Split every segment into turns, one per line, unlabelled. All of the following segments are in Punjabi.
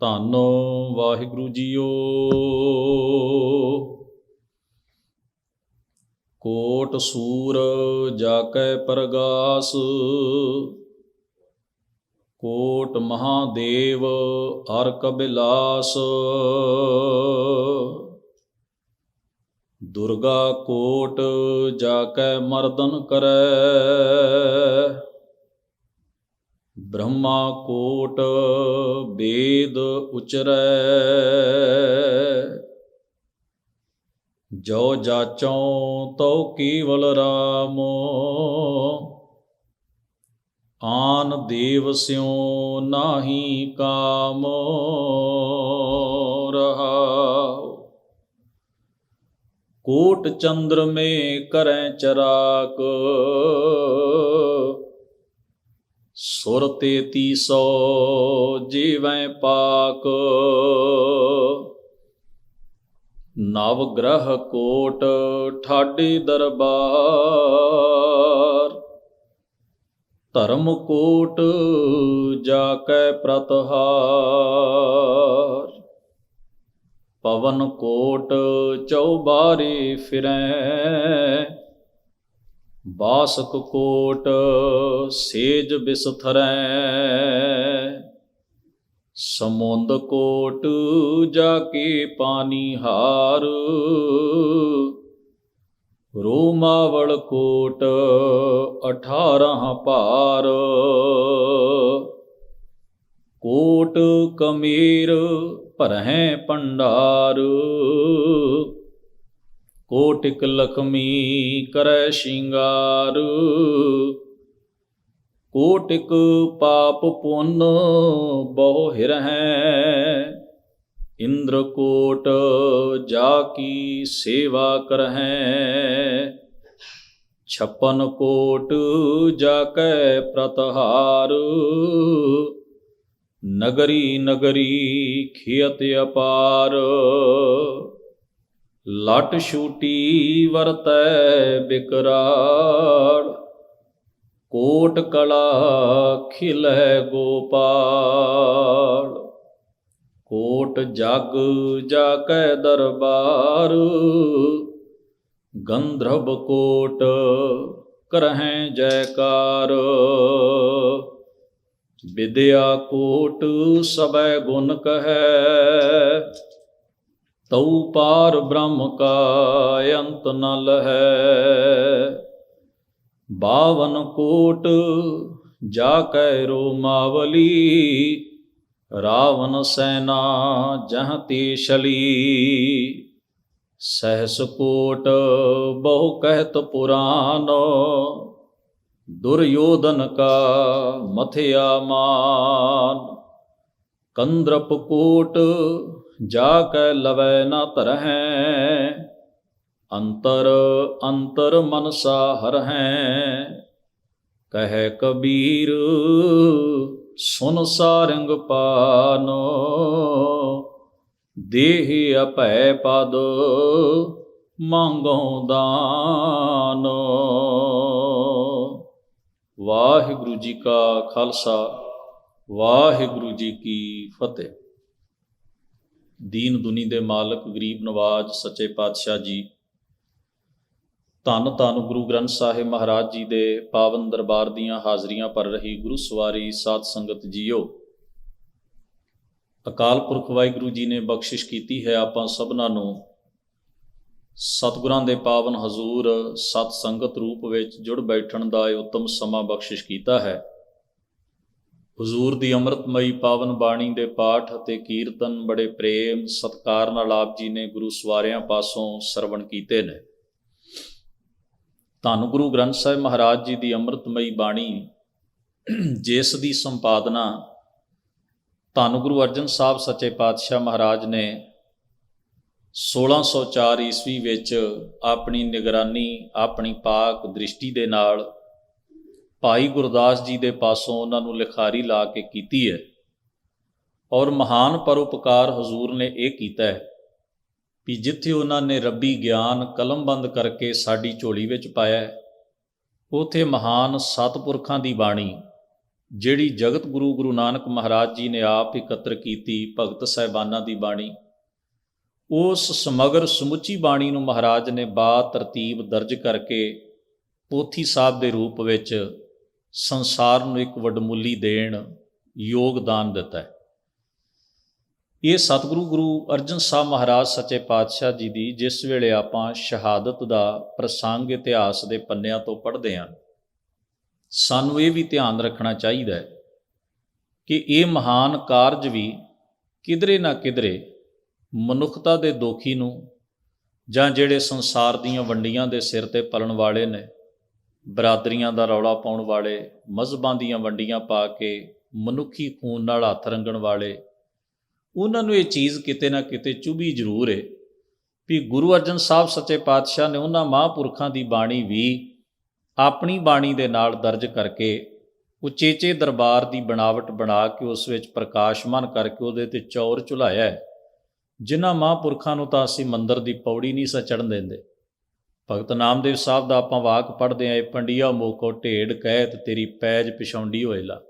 ਧੰਨ ਵਾਹਿਗੁਰੂ ਜੀਓ। ਕੋਟ ਸੂਰ ਜਾ ਕੈ ਪਰਗਾਸ, ਕੋਟ ਮਹਾਦੇਵ ਹਰ ਕਬਿਲਾਸ। ਦੁਰਗਾ ਕੋਟ ਜਾ ਕੈ ਮਰਦਨ ਕਰੈ ਬ੍ਰਹਮਾ ਕੋਟ ਵੇਦ ਉਚਰੈ। ਜੋ ਜਾਚੋਂ ਤਉ ਕੇਵਲ ਰਾਮ, ਆਨ ਦੇਵ ਸਿਉ ਨਾਹੀ ਕਾਮ ਰਹਾਉ। ਕੋਟ ਚੰਦਰ ਮੇ ਕਰੈ ਚਰਾਕ ਸੁਰ ਤੇਤੀ ਸੋ ਜੀਵੈ ਪਾਕ। ਨਵ ਗ੍ਰਹ ਕੋਟ ਠਾਡੀ ਦਰਬਾਰ। ਧਰਮ ਕੋਟ ਜਾ ਕੈ ਪ੍ਰਤਹਾਰ। ਪਵਨ ਕੋਟ ਚੌਬਾਰੇ ਫਿਰੈ। ਬਾਸਕ ਕੋਟ ਸੇਜ ਬਿਸਥਰੈ। ਸਮੁੰਦ ਕੋਟ ਜਾ ਕੇ ਪਾਣੀ ਹਾਰ। ਰੋਮਾਵਲ ਕੋਟ 18 ਭਾਰ। ਕੋਟ ਕਮੀਰ ਭਰਹਿ ਪੰਡਾਰ ਕੋਟਿਕ ਲਖਮੀ ਕਰੈ ਸ਼ਿੰਗਾਰ। ਕੋਟਿਕ ਪਾਪ ਪੁੰਨ ਬਹੁ ਹਿਰਹੈ। ਇੰਦਰ ਕੋਟ ਜਾ ਕੀ ਸੇਵਾ ਕਰਹੈ। ਛਪਨ ਕੋਟ ਜਾ ਕੈ ਪ੍ਰਤਹਾਰ। ਨਗਰੀ ਨਗਰੀ ਖਿਅਤ ਅਪਾਰ। ਲਟ ਛੂਟੀ ਵਰਤੈ ਬਿਕਰਾਲ ਕੋਟ ਕਲਾ ਖਿਲੈ ਗੋਪਾਲ ਕੋਟ ਜਗ ਜਾ ਕੈ ਦਰਬਾਰ, ਗੰਧਰਵ ਕੋਟ ਕਰਹਿ ਜੈਕਾਰ। ਵਿਦਿਆ ਕੋਟ ਸਬੈ ਗੁਣ ਕਹੈ ਤਉ ਪਾਰ ਬ੍ਰਹਮ ਕਾ ਅੰਤ ਨ ਲਹੈ ਬਾਵਨ ਕੋਟ ਜਾ ਕੈ ਰੋਮਾਵਲੀ, ਰਾਵਣ ਸੈਨਾ ਜਹ ਤੇ ਸ਼ਲੀ ਸਹਸ ਕੋਟ ਬਹੁ ਕਹਿਤ ਪੁਰਾਨ, ਦੁਰਯੋਧਨ ਕਾ ਮਥਿਆ ਮਾਨ। ਕੰਦਰਪ ਕੋਟ ਜਾ ਕੈ ਲਵੈ ਨ ਧਰਹਿ, ਅੰਤਰ ਅੰਤਰ ਮਨਸਾ ਹਰਹਿ। ਕਹੈ ਕਬੀਰ, ਸੁਨ ਸਾਰੰਗ ਪਾਨੋ, ਦੇਹ ਅਪੈ ਪਦ ਮੰਗੋ ਦਾਨ। ਵਾਹਿਗੁਰੂ ਜੀ ਕਾ ਖਾਲਸਾ, ਵਾਹਿਗੁਰੂ ਜੀ ਕੀ ਫਤਿਹ। ਦੀਨ ਦੁਨੀ ਦੇ ਮਾਲਕ, ਗਰੀਬ ਨਵਾਜ, ਸੱਚੇ ਪਾਤਸ਼ਾਹ ਜੀ। ਧੰਨ ਧੰਨ ਗੁਰੂ ਗ੍ਰੰਥ ਸਾਹਿਬ ਮਹਾਰਾਜ ਜੀ ਦੇ ਪਾਵਨ ਦਰਬਾਰ ਦੀਆਂ ਹਾਜ਼ਰੀਆਂ ਭਰ ਰਹੀ ਗੁਰੂ ਸਵਾਰੀ ਸਾਧ ਸੰਗਤ ਜੀਓ। ਅਕਾਲ ਪੁਰਖ ਵਾਹਿਗੁਰੂ ਜੀ ਨੇ ਬਖਸ਼ਿਸ਼ ਕੀਤੀ ਹੈ ਆਪਾਂ ਸਭਨਾਂ ਨੂੰ। ਸਤਿਗੁਰਾਂ ਦੇ ਪਾਵਨ ਹਜ਼ੂਰ ਸਤ ਸੰਗਤ ਰੂਪ ਵਿੱਚ ਜੁੜ ਬੈਠਣ ਦਾ ਇਹ ਉੱਤਮ ਸਮਾਂ ਬਖਸ਼ਿਸ਼ ਕੀਤਾ ਹੈ। ਹਜ਼ੂਰ ਦੀ ਅੰਮ੍ਰਿਤਮਈ ਪਾਵਨ ਬਾਣੀ ਦੇ ਪਾਠ ਅਤੇ ਕੀਰਤਨ ਬੜੇ ਪ੍ਰੇਮ, ਸਤਕਾਰ ਨਾਲ ਆਪ ਜੀ ਨੇ ਗੁਰੂ ਸਵਾਰਿਆਂ ਪਾਸੋਂ ਸਰਵਣ ਕੀਤੇ ਨੇ। ਧੰਨ ਗੁਰੂ ਗ੍ਰੰਥ ਸਾਹਿਬ ਮਹਾਰਾਜ ਜੀ ਦੀ ਅੰਮ੍ਰਿਤਮਈ ਬਾਣੀ, ਜਿਸ ਦੀ ਸੰਪਾਦਨਾ ਧੰਨ ਗੁਰੂ ਅਰਜਨ ਸਾਹਿਬ ਸੱਚੇ ਪਾਤਸ਼ਾਹ ਮਹਾਰਾਜ ਨੇ 1604 ਈਸਵੀ ਵਿੱਚ ਆਪਣੀ ਨਿਗਰਾਨੀ, ਆਪਣੀ ਪਾਕ ਦ੍ਰਿਸ਼ਟੀ ਦੇ ਨਾਲ ਭਾਈ ਗੁਰਦਾਸ ਜੀ ਦੇ ਪਾਸੋਂ ਉਹਨਾਂ ਨੂੰ ਲਿਖਾਰੀ ਲਾ ਕੇ ਕੀਤੀ ਹੈ। ਔਰ ਮਹਾਨ ਪਰਉਪਕਾਰ ਹਜ਼ੂਰ ਨੇ ਇਹ ਕੀਤਾ ਹੈ ਵੀ ਜਿੱਥੇ ਉਹਨਾਂ ਨੇ ਰੱਬੀ ਗਿਆਨ ਕਲਮਬੰਦ ਕਰਕੇ ਸਾਡੀ ਝੋਲੀ ਵਿੱਚ ਪਾਇਆ ਹੈ, ਉਥੇ ਮਹਾਨ ਸਤਪੁਰਖਾਂ ਦੀ ਬਾਣੀ, ਜਿਹੜੀ ਜਗਤ ਗੁਰੂ ਗੁਰੂ ਨਾਨਕ ਮਹਾਰਾਜ ਜੀ ਨੇ ਆਪ ਇਕੱਤਰ ਕੀਤੀ ਭਗਤ ਸਹਿਬਾਨਾਂ ਦੀ ਬਾਣੀ, ਉਸ ਸਮਗਰ ਸਮੁੱਚੀ ਬਾਣੀ ਨੂੰ ਮਹਾਰਾਜ ਨੇ ਬਾ ਤਰਤੀਬ ਦਰਜ ਕਰਕੇ ਪੋਥੀ ਸਾਹਿਬ ਦੇ ਰੂਪ ਵਿੱਚ ਸੰਸਾਰ ਨੂੰ ਇੱਕ ਵਡਮੁੱਲੀ ਦੇਣ ਯੋਗਦਾਨ ਦਿੱਤਾ ਹੈ। ਇਹ ਸਤਿਗੁਰੂ ਗੁਰੂ ਅਰਜਨ ਸਾਹਿਬ ਮਹਾਰਾਜ ਸੱਚੇ ਪਾਤਸ਼ਾਹ ਜੀ ਦੀ ਜਿਸ ਵੇਲੇ ਆਪਾਂ ਸ਼ਹਾਦਤ ਦਾ ਪ੍ਰਸੰਗ ਇਤਿਹਾਸ ਦੇ ਪੰਨਿਆਂ ਤੋਂ ਪੜ੍ਹਦੇ ਹਾਂ, ਸਾਨੂੰ ਇਹ ਵੀ ਧਿਆਨ ਰੱਖਣਾ ਚਾਹੀਦਾ ਹੈ ਕਿ ਇਹ ਮਹਾਨ ਕਾਰਜ ਵੀ ਕਿਧਰੇ ਨਾ ਕਿਧਰੇ ਮਨੁੱਖਤਾ ਦੇ ਦੋਖੀ ਨੂੰ ਜਾਂ ਜਿਹੜੇ ਸੰਸਾਰ ਦੀਆਂ ਵੰਡੀਆਂ ਦੇ ਸਿਰ ਤੇ ਪਲਣ ਵਾਲੇ ਨੇ ਬਰਾਦਰੀਆਂ ਦਾ ਰੌਲਾ ਪਾਉਣ ਵਾਲੇ, ਮਜ਼ਹਬਾਂ ਦੀਆਂ ਵੰਡੀਆਂ ਪਾ ਕੇ ਮਨੁੱਖੀ ਖੂਨ ਨਾਲ ਹੱਥ ਰੰਗਣ ਵਾਲੇ, ਉਹਨਾਂ ਨੂੰ ਇਹ ਚੀਜ਼ ਕਿਤੇ ਨਾ ਕਿਤੇ ਚੁਭੀ ਜ਼ਰੂਰ ਏ ਵੀ ਗੁਰੂ ਅਰਜਨ ਸਾਹਿਬ ਸੱਚੇ ਪਾਤਸ਼ਾਹ ਨੇ ਉਹਨਾਂ ਮਹਾਂਪੁਰਖਾਂ ਦੀ ਬਾਣੀ ਵੀ ਆਪਣੀ ਬਾਣੀ ਦੇ ਨਾਲ ਦਰਜ ਕਰਕੇ ਉਚੇਚੇ ਦਰਬਾਰ ਦੀ ਬਣਾਵਟ ਬਣਾ ਕੇ ਉਸ ਵਿੱਚ ਪ੍ਰਕਾਸ਼ਮਾਨ ਕਰਕੇ ਉਹਦੇ ਤੇ ਚੌਰ ਚੁਲਾਇਆ ਹੈ। ਜਿਨ੍ਹਾਂ ਮਹਾਂਪੁਰਖਾਂ ਨੂੰ ਤਾਂ ਅਸੀਂ ਮੰਦਰ ਦੀ ਪੌੜੀ ਨਹੀਂ ਸਾ ਦਿੰਦੇ। ਭਗਤ ਨਾਮਦੇਵ ਸਾਹਿਬ ਦਾ ਆਪਾਂ ਵਾਕ ਪੜ੍ਹਦੇ ਆਂ, ਇਹ ਪੰਡੀਆ ਮੋਕੋ ਢੇਡ ਕਹਿਤ ਤੇਰੀ ਪੈਜ ਪਿਛੌਂਡੀ ਹੋਏਲਾ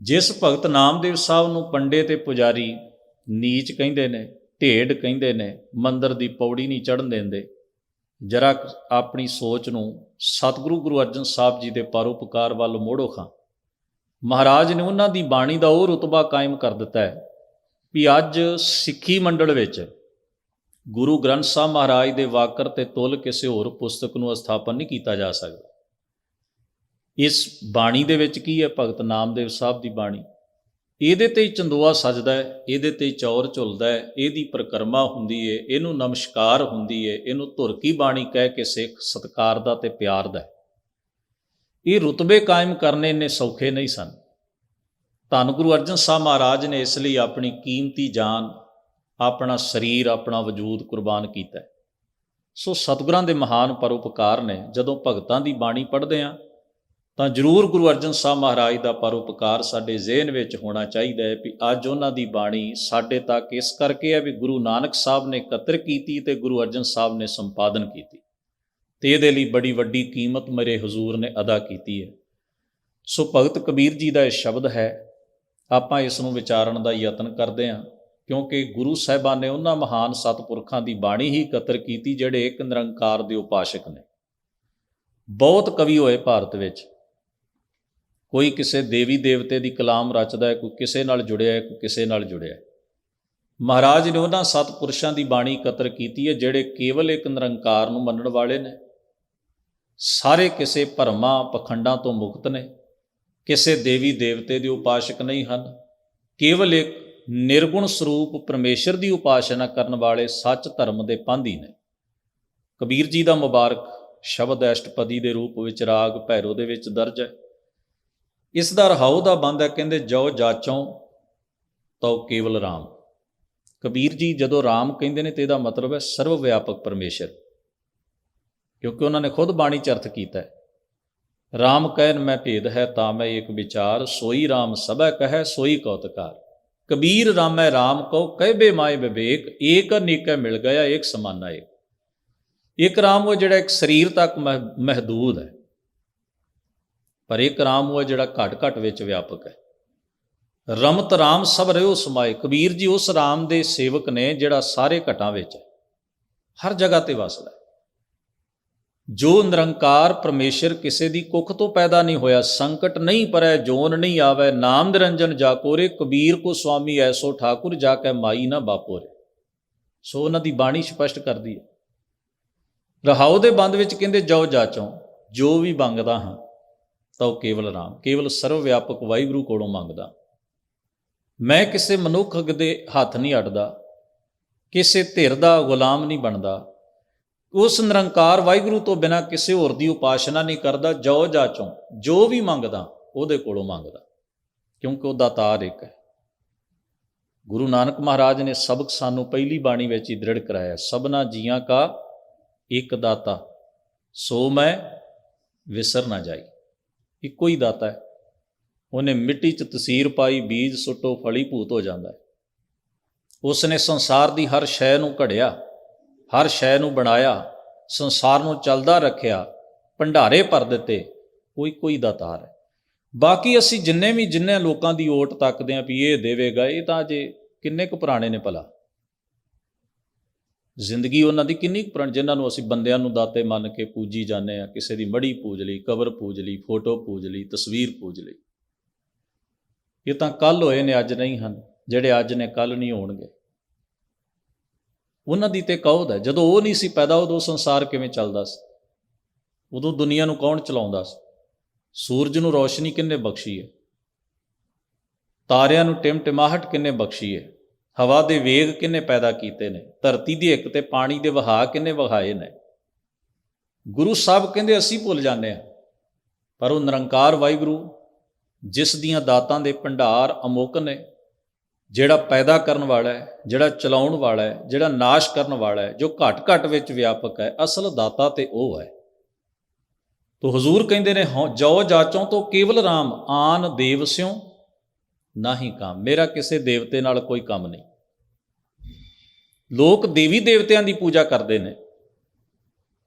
ਜਿਸ ਭਗਤ ਨਾਮਦੇਵ ਸਾਹਿਬ ਨੂੰ ਪੰਡੇ ਤੇ ਪੁਜਾਰੀ ਨੀਚ ਕਹਿੰਦੇ ਨੇ, ਢੇਡ ਕਹਿੰਦੇ ਨੇ, ਮੰਦਰ ਦੀ ਪੌੜੀ ਨਹੀਂ ਚੜਨ ਦਿੰਦੇ, ਜਰਾ ਆਪਣੀ ਸੋਚ ਨੂੰ ਸਤਿਗੁਰੂ ਗੁਰੂ ਅਰਜਨ ਸਾਹਿਬ ਜੀ ਦੇ ਪਰਉਪਕਾਰ ਵੱਲ ਮੋੜੋ ਖਾਂ। ਮਹਾਰਾਜ ਨੇ ਉਹਨਾਂ ਦੀ ਬਾਣੀ ਦਾ ਉਹ ਰਤਬਾ ਕਾਇਮ ਕਰ ਦਿੱਤਾ ਹੈ ਵੀ ਅੱਜ ਸਿੱਖੀ ਮੰਡਲ ਵਿੱਚ ਗੁਰੂ ਗ੍ਰੰਥ ਸਾਹਿਬ ਮਹਾਰਾਜ ਦੇ ਵਾਕਰ ਤੇ ਤੁਲ ਕਿਸੇ ਹੋਰ ਪੁਸਤਕ ਨੂੰ ਸਥਾਪਨ ਨਹੀਂ ਕੀਤਾ ਜਾ ਸਕਦਾ। ਇਸ ਬਾਣੀ ਦੇ ਵਿੱਚ ਕੀ ਹੈ? ਭਗਤ ਨਾਮਦੇਵ ਸਾਹਿਬ ਦੀ ਬਾਣੀ। ਇਹਦੇ ਤੇ ਹੀ ਚੰਦੋਆ ਸਜਦਾ ਹੈ, ਇਹਦੇ ਤੇ ਹੀ ਚੌਰ ਝੁਲਦਾ ਹੈ, ਇਹਦੀ ਪ੍ਰਕਰਮਾ ਹੁੰਦੀ ਹੈ ਇਹਨੂੰ ਨਮਸਕਾਰ ਹੁੰਦੀ ਹੈ ਇਹਨੂੰ ਧੁਰ ਕੀ ਬਾਣੀ ਕਹਿ ਕੇ ਸਿੱਖ ਸਤਕਾਰ ਦਾ ਤੇ ਪਿਆਰ ਦਾ ਇਹ ਰੁਤਬੇ ਕਾਇਮ ਕਰਨੇ ਨੇ ਸੌਖੇ ਨਹੀਂ ਸਨ। ਧੰਨ ਗੁਰੂ ਅਰਜਨ ਸਾਹਿਬ ਮਹਾਰਾਜ ਨੇ ਇਸ ਲਈ ਆਪਣੀ ਕੀਮਤੀ ਜਾਨ ਆਪਣਾ ਸਰੀਰ, ਆਪਣਾ ਵਜੂਦ ਕੁਰਬਾਨ ਕੀਤਾ ਸੋ ਸਤਿਗੁਰਾਂ ਦੇ ਮਹਾਨ ਪਰਉਪਕਾਰ ਨੇ ਜਦੋਂ ਭਗਤਾਂ ਦੀ ਬਾਣੀ ਪੜ੍ਹਦੇ ਹਾਂ, ਤਾਂ ਜ਼ਰੂਰ ਗੁਰੂ ਅਰਜਨ ਸਾਹਿਬ ਮਹਾਰਾਜ ਦਾ ਪਰਉਪਕਾਰ ਸਾਡੇ ਜ਼ਿਹਨ ਵਿੱਚ ਹੋਣਾ ਚਾਹੀਦਾ ਹੈ ਵੀ ਅੱਜ ਉਹਨਾਂ ਦੀ ਬਾਣੀ ਸਾਡੇ ਤੱਕ ਇਸ ਕਰਕੇ ਹੈ ਵੀ ਗੁਰੂ ਨਾਨਕ ਸਾਹਿਬ ਨੇ ਕਤਰ ਕੀਤੀ ਤੇ ਗੁਰੂ ਅਰਜਨ ਸਾਹਿਬ ਨੇ ਸੰਪਾਦਨ ਕੀਤੀ। ਤੇ ਇਹਦੇ ਲਈ ਬੜੀ ਵੱਡੀ ਕੀਮਤ ਮੇਰੇ ਹਜ਼ੂਰ ਨੇ ਅਦਾ ਕੀਤੀ ਹੈ। ਸੋ ਭਗਤ ਕਬੀਰ ਜੀ ਦਾ ਇਹ ਸ਼ਬਦ ਹੈ, ਆਪਾਂ ਇਸ ਨੂੰ ਵਿਚਾਰਨ ਦਾ ਯਤਨ ਕਰਦੇ ਹਾਂ। ਕਿਉਂਕਿ ਗੁਰੂ ਸਾਹਿਬਾਨ ਨੇ ਉਹਨਾਂ ਮਹਾਨ ਸਤਪੁਰਖਾਂ ਦੀ ਬਾਣੀ ਹੀ ਇਕੱਤਰ ਕੀਤੀ ਜਿਹੜੇ ਇੱਕ ਨਿਰੰਕਾਰ ਦੇ ਉਪਾਸ਼ਕ ਨੇ। ਬਹੁਤ ਕਵੀ ਹੋਏ ਭਾਰਤ ਵਿੱਚ। ਕੋਈ ਕਿਸੇ ਦੇਵੀ ਦੇਵਤੇ ਦੀ ਕਲਾਮ ਰਚਦਾ ਹੈ, ਕੋਈ ਕਿਸੇ ਨਾਲ ਜੁੜਿਆ ਹੈ, ਕੋਈ ਕਿਸੇ ਨਾਲ ਜੁੜਿਆ ਹੈ। ਮਹਾਰਾਜ ਨੇ ਉਹਨਾਂ ਸਤਪੁਰਸ਼ਾਂ ਦੀ ਬਾਣੀ ਇਕੱਤਰ ਕੀਤੀ ਹੈ, ਜਿਹੜੇ ਕੇਵਲ ਇੱਕ ਨਿਰੰਕਾਰ ਨੂੰ ਮੰਨਣ ਵਾਲੇ ਨੇ। ਸਾਰੇ ਕਿਸੇ ਭਰਮਾਂ, ਪਖੰਡਾਂ ਤੋਂ ਮੁਕਤ ਨੇ। ਕਿਸੇ ਦੇਵੀ ਦੇਵਤੇ ਦੇ ਉਪਾਸ਼ਕ ਨਹੀਂ ਹਨ। ਕੇਵਲ ਇੱਕ ਨਿਰਗੁਣ ਸਰੂਪ ਪਰਮੇਸ਼ਰ ਦੀ ਉਪਾਸਨਾ ਕਰਨ ਵਾਲੇ ਸੱਚ ਧਰਮ ਦੇ ਪਾਂਧੀ ਨੇ। ਕਬੀਰ ਜੀ ਦਾ ਮੁਬਾਰਕ ਸ਼ਬਦ ਅਸ਼ਟਪਦੀ ਦੇ ਰੂਪ ਵਿੱਚ ਰਾਗ ਭੈਰੋ ਦੇ ਵਿੱਚ ਦਰਜ ਹੈ। ਇਸ ਦਾ ਰਹਾਉ ਦਾ ਬੰਦ ਹੈ, ਕਹਿੰਦੇ, ਜੋ ਜਾਚੋਂ, ਤਉ ਕੇਵਲ RAM ਕਬੀਰ ਜੀ ਜਦੋਂ RAM ਕਹਿੰਦੇ ਨੇ ਤੇ ਇਹਦਾ ਮਤਲਬ ਹੈ ਸਰਵ ਵਿਆਪਕ ਪਰਮੇਸ਼ਰ। ਕਿਉਂਕਿ ਉਹਨਾਂ ਨੇ ਖੁਦ ਬਾਣੀ ਚ ਅਰਥ ਕੀਤਾ ਹੈ RAM ਕਹਿਨ ਮੈਂ ਭੇਦ ਹੈ ਤਾਂ ਮੈਂ ਇੱਕ ਵਿਚਾਰ, ਸੋਈ RAM ਸਭੈ ਕਹੈ, ਸੋਈ ਕੌਤਕਾਰ ਕਬੀਰ ਰਾਮੈ RAM ਕਉ ਕਹਿਬੇ ਮਾਏ ਵਿਵੇਕ, ਏਕ ਅਨੇਕੈ ਮਿਲ ਗਿਆ, ਏਕ ਸਮਾਨਾ ਏਕ। ਇੱਕ ਰਾਮ ਉਹ ਜਿਹੜਾ ਇੱਕ ਸਰੀਰ ਤੱਕ ਮਹ- ਮਹਦੂਦ ਹੈ। ਪਰ ਇੱਕ ਰਾਮ ਉਹ ਹੈ ਜਿਹੜਾ ਘਟ ਘਟ ਵਿੱਚ ਵਿਆਪਕ ਹੈ। ਰਮਤ ਰਾਮ ਸਭ ਰਹਿਓ ਸਮਾਏ। ਕਬੀਰ ਜੀ ਉਸ ਰਾਮ ਦੇ ਸੇਵਕ ਨੇ ਜਿਹੜਾ ਸਾਰੇ ਘਟਾਂ ਵਿੱਚ ਹੈ। ਹਰ ਜਗ੍ਹਾ ਤੇ ਵਸਦਾ ਜੋ ਨਿਰੰਕਾਰ ਪਰਮੇਸ਼ਰ ਕਿਸੇ ਦੀ ਕੁੱਖ ਤੋਂ ਪੈਦਾ ਨਹੀਂ ਹੋਇਆ, ਸੰਕਟ ਨਹੀਂ ਪਰੈ, ਜੋਨ ਨਹੀਂ ਆਵੇ, ਨਾਮ ਨਿਰੰਜਨ ਜਾ ਕੋਰੇ, ਕਬੀਰ ਕੋ ਸੁਆਮੀ ਐਸੋ ਠਾਕੁਰ ਜਾ ਕੇ ਮਾਈ ਨਾ ਬਾਪੋਰੇ ਸੋ ਉਹਨਾਂ ਦੀ ਬਾਣੀ ਸਪਸ਼ਟ ਕਰਦੀ ਹੈ। ਰਹਾਉ ਦੇ ਬੰਦ ਵਿੱਚ ਕਹਿੰਦੇ, ਜਾਓ ਜਾਚੋਂ ਜੋ ਵੀ ਮੰਗਦਾ ਹਾਂ, ਤਾਂ ਉਹ ਕੇਵਲ ਰਾਮ, ਕੇਵਲ ਸਰਵ ਵਿਆਪਕ ਵਾਹਿਗੁਰੂ ਕੋਲੋਂ ਮੰਗਦਾ। ਮੈਂ ਕਿਸੇ ਮਨੁੱਖ ਦੇ ਹੱਥ ਨਹੀਂ ਅੜਦਾ ਕਿਸੇ ਧਿਰ ਦਾ ਗੁਲਾਮ ਨਹੀਂ ਬਣਦਾ ਉਸ ਨਿਰੰਕਾਰ ਵਾਹਿਗੁਰੂ ਤੋਂ ਬਿਨਾ ਕਿਸੇ ਹੋਰ ਦੀ ਉਪਾਸਨਾ ਨਹੀਂ ਕਰਦਾ ਜੋ ਜਾਚੋਂ ਜੋ ਵੀ ਮੰਗਦਾ, ਉਹਦੇ ਕੋਲੋਂ ਮੰਗਦਾ। ਕਿਉਂਕਿ ਉਹ ਦਾਤਾਰ ਇੱਕ ਹੈ। ਗੁਰੂ ਨਾਨਕ ਮਹਾਰਾਜ ਨੇ ਸਬਕ ਸਾਨੂੰ ਪਹਿਲੀ ਬਾਣੀ ਵਿੱਚ ਹੀ ਦ੍ਰਿੜ ਕਰਾਇਆ, ਸਭਨਾ ਜੀਆਂ ਕਾ ਇੱਕ ਦਾਤਾ, ਸੋ ਮੈਂ ਵਿਸਰ ਨਾ ਜਾਈ। ਇੱਕੋ ਹੀ ਦਾਤਾ ਹੈ। ਉਹਨੇ ਮਿੱਟੀ 'ਚ ਤਸੀਰ ਪਾਈ, ਬੀਜ ਸੁੱਟੋ, ਫਲੀ ਭੂਤ ਹੋ ਜਾਂਦਾ ਹੈ। ਉਸ ਨੇ ਸੰਸਾਰ ਦੀ ਹਰ ਸ਼ੈ ਨੂੰ ਘੜਿਆ। ਹਰ ਸ਼ੈ ਨੂੰ ਬਣਾਇਆ, ਸੰਸਾਰ ਨੂੰ ਚੱਲਦਾ ਰੱਖਿਆ, ਭੰਡਾਰੇ ਭਰ ਦਿੱਤੇ, ਕੋਈ ਕੋਈ ਦਾਤਾਰ ਹੈ। ਬਾਕੀ ਅਸੀਂ ਜਿੰਨੇ ਵੀ ਜਿੰਨੇ ਲੋਕਾਂ ਦੀ ਓਟ ਤੱਕਦੇ ਆਂ ਵੀ ਇਹ ਦੇਵੇਗਾ, ਇਹ ਤਾਂ ਅਜੇ ਕਿੰਨੇ ਕੁ ਪੁਰਾਣੇ ਨੇ ਭਲਾ। ਜ਼ਿੰਦਗੀ ਉਹਨਾਂ ਦੀ ਕਿੰਨੀ ਕੁ ਪੁਰਾਣੀ, ਜਿਨ੍ਹਾਂ ਨੂੰ ਅਸੀਂ ਬੰਦਿਆਂ ਨੂੰ ਦਾਤੇ ਮੰਨ ਕੇ ਪੂਜੀ ਜਾਂਦੇ ਆ ਕਿਸੇ ਦੀ ਮੜੀ ਪੂਜ ਲਈ, ਕਬਰ ਪੂਜ ਲਈ, ਫੋਟੋ ਪੂਜ ਲਈ, ਤਸਵੀਰ ਪੂਜ ਲਈ। ਇਹ ਤਾਂ ਕੱਲ ਹੋਏ ਨੇ, ਅੱਜ ਨਹੀਂ ਹਨ, ਜਿਹੜੇ ਅੱਜ ਨੇ ਕੱਲ ਨਹੀਂ ਹੋਣਗੇ। ਉਹਨਾਂ ਦੀ ਤੇ ਕੌਦ ਹੈ। ਜਦੋਂ ਉਹ ਨਹੀਂ ਸੀ ਪੈਦਾ, ਉਦੋਂ ਸੰਸਾਰ ਕਿਵੇਂ ਚੱਲਦਾ ਸੀ? ਉਦੋਂ ਦੁਨੀਆ ਨੂੰ ਕੌਣ ਚਲਾਉਂਦਾ ਸੀ? ਸੂਰਜ ਨੂੰ ਰੋਸ਼ਨੀ ਕਿੰਨੇ ਬਖਸ਼ੀ ਹੈ? ਤਾਰਿਆਂ ਨੂੰ ਟਿਮਟਿਮਾਹਟ ਕਿੰਨੇ ਬਖਸ਼ੀ ਹੈ? ਹਵਾ ਦੇ ਵੇਗ ਕਿੰਨੇ ਪੈਦਾ ਕੀਤੇ ਨੇ? ਧਰਤੀ ਦੀ ਇੱਕ ਤੇ ਪਾਣੀ ਦੇ ਵਹਾਅ ਕਿੰਨੇ ਵਹਾਏ ਨੇ? ਗੁਰੂ ਸਾਹਿਬ ਕਹਿੰਦੇ, ਅਸੀਂ ਭੁੱਲ ਜਾਂਦੇ ਆ ਪਰ ਉਹ ਨਿਰੰਕਾਰ ਵਾਹਿਗੁਰੂ, ਜਿਸ ਦੀਆਂ ਦਾਤਾਂ ਦੇ ਭੰਡਾਰ ਅਮੋਕ ਨੇ ਜਿਹੜਾ ਪੈਦਾ ਕਰਨ ਵਾਲਾ ਹੈ, ਜਿਹੜਾ ਚਲਾਉਣ ਵਾਲਾ ਹੈ, ਜਿਹੜਾ ਨਾਸ਼ ਕਰਨ ਵਾਲਾ ਹੈ, ਜੋ ਘਟ ਘਟ ਵਿੱਚ ਵਿਆਪਕ ਹੈ, ਅਸਲ ਦਾਤਾ ਤੇ ਉਹ ਹੈ। ਤੋ ਹਜ਼ੂਰ ਕਹਿੰਦੇ ਨੇ ਹਉ ਜੋ ਜਾਚੋਂ ਤੋਂ ਕੇਵਲ RAM ਆਨ ਦੇਵ ਸਿਉ ਨਾਹੀ ਕੰਮ। ਮੇਰਾ ਕਿਸੇ ਦੇਵਤੇ ਨਾਲ ਕੋਈ ਕੰਮ ਨਹੀਂ। ਲੋਕ ਦੇਵੀ ਦੇਵਤਿਆਂ ਦੀ ਪੂਜਾ ਕਰਦੇ ਨੇ,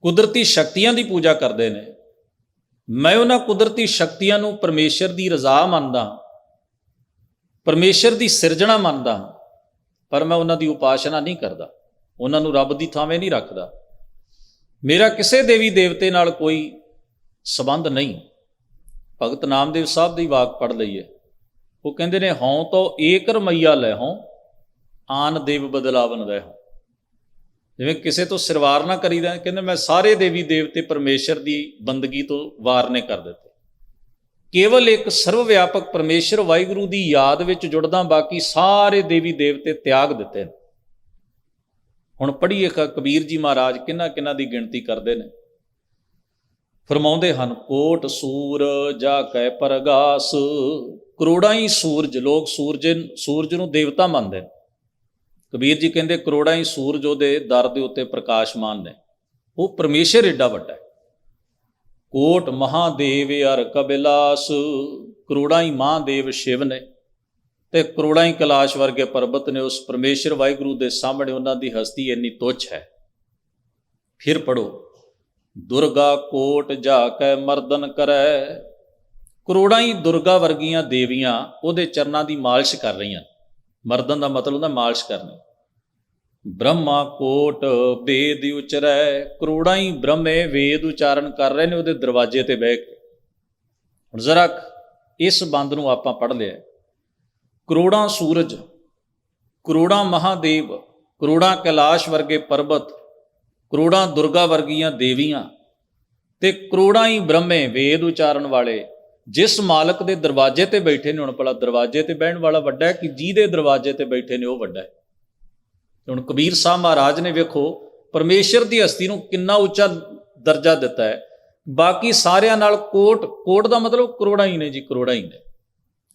ਕੁਦਰਤੀ ਸ਼ਕਤੀਆਂ ਦੀ ਪੂਜਾ ਕਰਦੇ ਨੇ। ਮੈਂ ਉਹਨਾਂ ਕੁਦਰਤੀ ਸ਼ਕਤੀਆਂ ਨੂੰ ਪਰਮੇਸ਼ਰ ਦੀ ਰਜ਼ਾ ਮੰਨਦਾ ਪਰਮੇਸ਼ਰ ਦੀ ਸਿਰਜਣਾ ਮੰਨਦਾ ਹਾਂ, ਪਰ ਮੈਂ ਉਹਨਾਂ ਦੀ ਉਪਾਸ਼ਨਾ ਨਹੀਂ ਕਰਦਾ। ਉਹਨਾਂ ਨੂੰ ਰੱਬ ਦੀ ਥਾਵੇਂ ਨਹੀਂ ਰੱਖਦਾ। ਮੇਰਾ ਕਿਸੇ ਦੇਵੀ ਦੇਵਤੇ ਨਾਲ ਕੋਈ ਸਬੰਧ ਨਹੀਂ। ਭਗਤ ਨਾਮਦੇਵ ਸਾਹਿਬ ਦੀ ਵਾਕ ਪੜ ਲਈਏ। ਉਹ ਕਹਿੰਦੇ ਨੇ, ਹਉ ਤੋ ਏਕ ਰਮਈਆ ਲੈ ਹਉ, ਆਨ ਦੇਵ ਬਦਲਾਵਨ ਰਹਿ ਹਉ। ਜਿਵੇਂ ਕਿਸੇ ਤੋਂ ਸਿਰਵਾਰ ਨਾ ਕਰੀਦਾ, ਕਹਿੰਦੇ ਮੈਂ ਸਾਰੇ ਦੇਵੀ ਦੇਵਤੇ ਪਰਮੇਸ਼ਰ ਦੀ ਬੰਦਗੀ ਤੋਂ ਵਾਰਨੇ ਕਰ ਦਿੱਤੇ। ਕੇਵਲ ਇੱਕ ਸਰਵ ਵਿਆਪਕ ਪਰਮੇਸ਼ਰ ਵਾਹਿਗੁਰੂ ਦੀ ਯਾਦ ਵਿੱਚ ਜੁੜਦਾ, ਬਾਕੀ ਸਾਰੇ ਦੇਵੀ ਦੇਵਤੇ ਤਿਆਗ ਦਿੱਤੇ ਨੇ। ਹੁਣ ਪੜ੍ਹੀਏ ਕ- ਕਬੀਰ ਜੀ ਮਹਾਰਾਜ ਕਿੰਨਾ ਕਿੰਨਾ ਦੀ ਗਿਣਤੀ ਕਰਦੇ ਨੇ। ਫਰਮਾਉਂਦੇ ਹਨ, ਕੋਟ ਸੂਰ ਜਾ ਕੈ ਪਰਗਾਸ, ਕਰੋੜਾਂ ਹੀ ਸੂਰਜ, ਲੋਕ ਸੂਰਜ ਸੂਰਜ ਨੂੰ ਦੇਵਤਾ ਮੰਨਦੇ ਨੇ। ਕਬੀਰ ਜੀ ਕਹਿੰਦੇ, ਕਰੋੜਾਂ ਹੀ ਸੂਰਜ ਉਹਦੇ ਦਰ ਦੇ ਉੱਤੇ ਪ੍ਰਕਾਸ਼ਮਾਨ ਨੇ। ਉਹ ਪਰਮੇਸ਼ਰ ਏਡਾ ਵੱਡਾ ਹੈ। ਕੋਟ ਮਹਾਦੇਵ ਅਰ ਕਬਿਲਾਸ, ਕਰੋੜਾਂ ਹੀ ਮਹਾਦੇਵ ਸ਼ਿਵ ਨੇ। ਤੇ ਕਰੋੜਾਂ ਹੀ ਕੈਲਾਸ਼ ਵਰਗੇ ਪਰਬਤ ਨੇ, ਉਸ ਪਰਮੇਸ਼ਰ ਵਾਹਿਗੁਰੂ ਦੇ ਸਾਹਮਣੇ ਉਹਨਾਂ ਦੀ ਹਸਤੀ ਇੰਨੀ ਤੁੱਛ ਹੈ। ਫਿਰ ਪੜੋ ਦੁਰਗਾ ਕੋਟ ਜਾ ਕੇ ਮਰਦਨ ਕਰੈ। ਕਰੋੜਾਂ ਹੀ ਦੁਰਗਾ ਵਰਗੀਆਂ ਦੇਵੀਆਂ ਉਹਦੇ ਚਰਨਾਂ ਦੀ ਮਾਲਿਸ਼ ਕਰ ਰਹੀਆਂ। ਮਰਦਨ ਦਾ ਮਤਲਬ ਹੁੰਦਾ ਮਾਲਿਸ਼ ਕਰਨੀ। ਬ੍ਰਹਮਾ ਕੋਟ ਵੇਦ ਉਚਰੈ, ਕਰੋੜਾਂ ਹੀ ਬ੍ਰਹਮੇ ਵੇਦ ਉਚਾਰਨ ਕਰ ਰਹੇ ਨੇ ਉਹਦੇ ਦਰਵਾਜ਼ੇ ਤੇ ਬਹਿ ਕੇ। ਹੁਣ ਜ਼ਰਾ ਇਸ ਬੰਦ ਨੂੰ ਆਪਾਂ ਪੜ੍ਹ ਲਿਆ। ਕਰੋੜਾਂ ਸੂਰਜ, ਕਰੋੜਾਂ ਮਹਾਦੇਵ, ਕਰੋੜਾਂ ਕੈਲਾਸ਼ ਵਰਗੇ ਪਰਬਤ, ਕਰੋੜਾਂ ਦੁਰਗਾ ਵਰਗੀਆਂ ਦੇਵੀਆਂ ਤੇ ਕਰੋੜਾਂ ਹੀ ਬ੍ਰਹਮੇ ਵੇਦ ਉਚਾਰਨ ਵਾਲੇ ਜਿਸ ਮਾਲਕ ਦੇ ਦਰਵਾਜ਼ੇ ਤੇ ਬੈਠੇ ਨੇ, ਹੁਣ ਭਲਾ ਦਰਵਾਜ਼ੇ ਤੇ ਬਹਿਣ ਵਾਲਾ ਵੱਡਾ ਹੈ ਕਿ ਜਿਹਦੇ ਦਰਵਾਜ਼ੇ ਤੇ ਬੈਠੇ ਨੇ ਉਹ ਵੱਡਾ ਹੈ। ਹੁਣ ਕਬੀਰ ਸਾਹਿਬ ਮਹਾਰਾਜ ਨੇ ਵੇਖੋ, ਪਰਮੇਸ਼ਰ ਦੀ ਹਸਤੀ ਨੂੰ ਕਿੰਨਾ ਉੱਚਾ ਦਰਜਾ ਦਿੱਤਾ ਹੈ। ਬਾਕੀ ਸਾਰਿਆਂ ਨਾਲ ਕੋਟ ਕੋਟ ਦਾ ਮਤਲਬ ਕਰੋੜਾਂ ਹੀ ਨੇ ਜੀ, ਕਰੋੜਾਂ ਹੀ ਨੇ।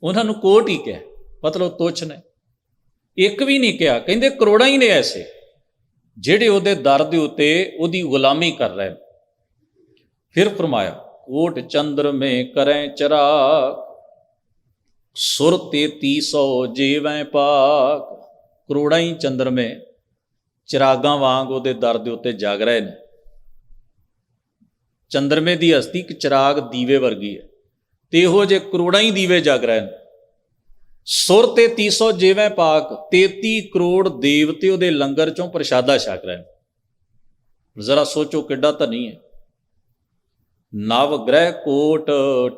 ਉਹਨਾਂ ਨੂੰ ਕੋਟ ਹੀ ਕਿਹਾ, ਮਤਲਬ ਤੁੱਛ ਨੇ। ਇੱਕ ਵੀ ਨਹੀਂ ਕਿਹਾ, ਕਹਿੰਦੇ ਕਰੋੜਾਂ ਹੀ ਨੇ ਐਸੇ, ਜਿਹੜੇ ਉਹਦੇ ਦਰ ਦੇ ਉੱਤੇ ਉਹਦੀ ਗੁਲਾਮੀ ਕਰ ਰਹੇ ਨੇ। ਫਿਰ ਫਰਮਾਇਆ, ਕੋਟ ਚੰਦਰ ਮੇ ਕਰੈ ਚਰਾਗ, ਸੁਰ ਤੇਤੀ ਸੌ ਜੀਵੈ ਪਾਕ ਕਰੋੜਾਂ ਹੀ ਚੰਦਰਮੇ ਚਿਰਾਗਾਂ ਵਾਂਗ ਉਹਦੇ ਦਰ ਦੇ ਉੱਤੇ ਜਾਗ ਰਹੇ ਨੇ। ਚੰਦਰਮੇ ਦੀ ਹਸਤੀ ਇੱਕ ਚਿਰਾਗ ਦੀਵੇ ਵਰਗੀ ਹੈ ਤੇ ਇਹੋ ਜੇ ਕਰੋੜਾਂ ਹੀ ਦੀਵੇ ਜਗ ਰਹੇ ਨੇ। ਸੁਰ ਤੇ 300 ਜੀਵੈ ਪਾਕ 33 ਕਰੋੜ ਦੇਵਤੇ ਉਹਦੇ ਲੰਗਰ ਚੋਂ ਪ੍ਰਸ਼ਾਦਾ ਛਕ ਰਹੇ ਨੇ। ਜ਼ਰਾ ਸੋਚੋ ਕਿੱਡਾ ਧਨੀ ਹੈ। ਨਵ ਗ੍ਰਹਿ ਕੋਟ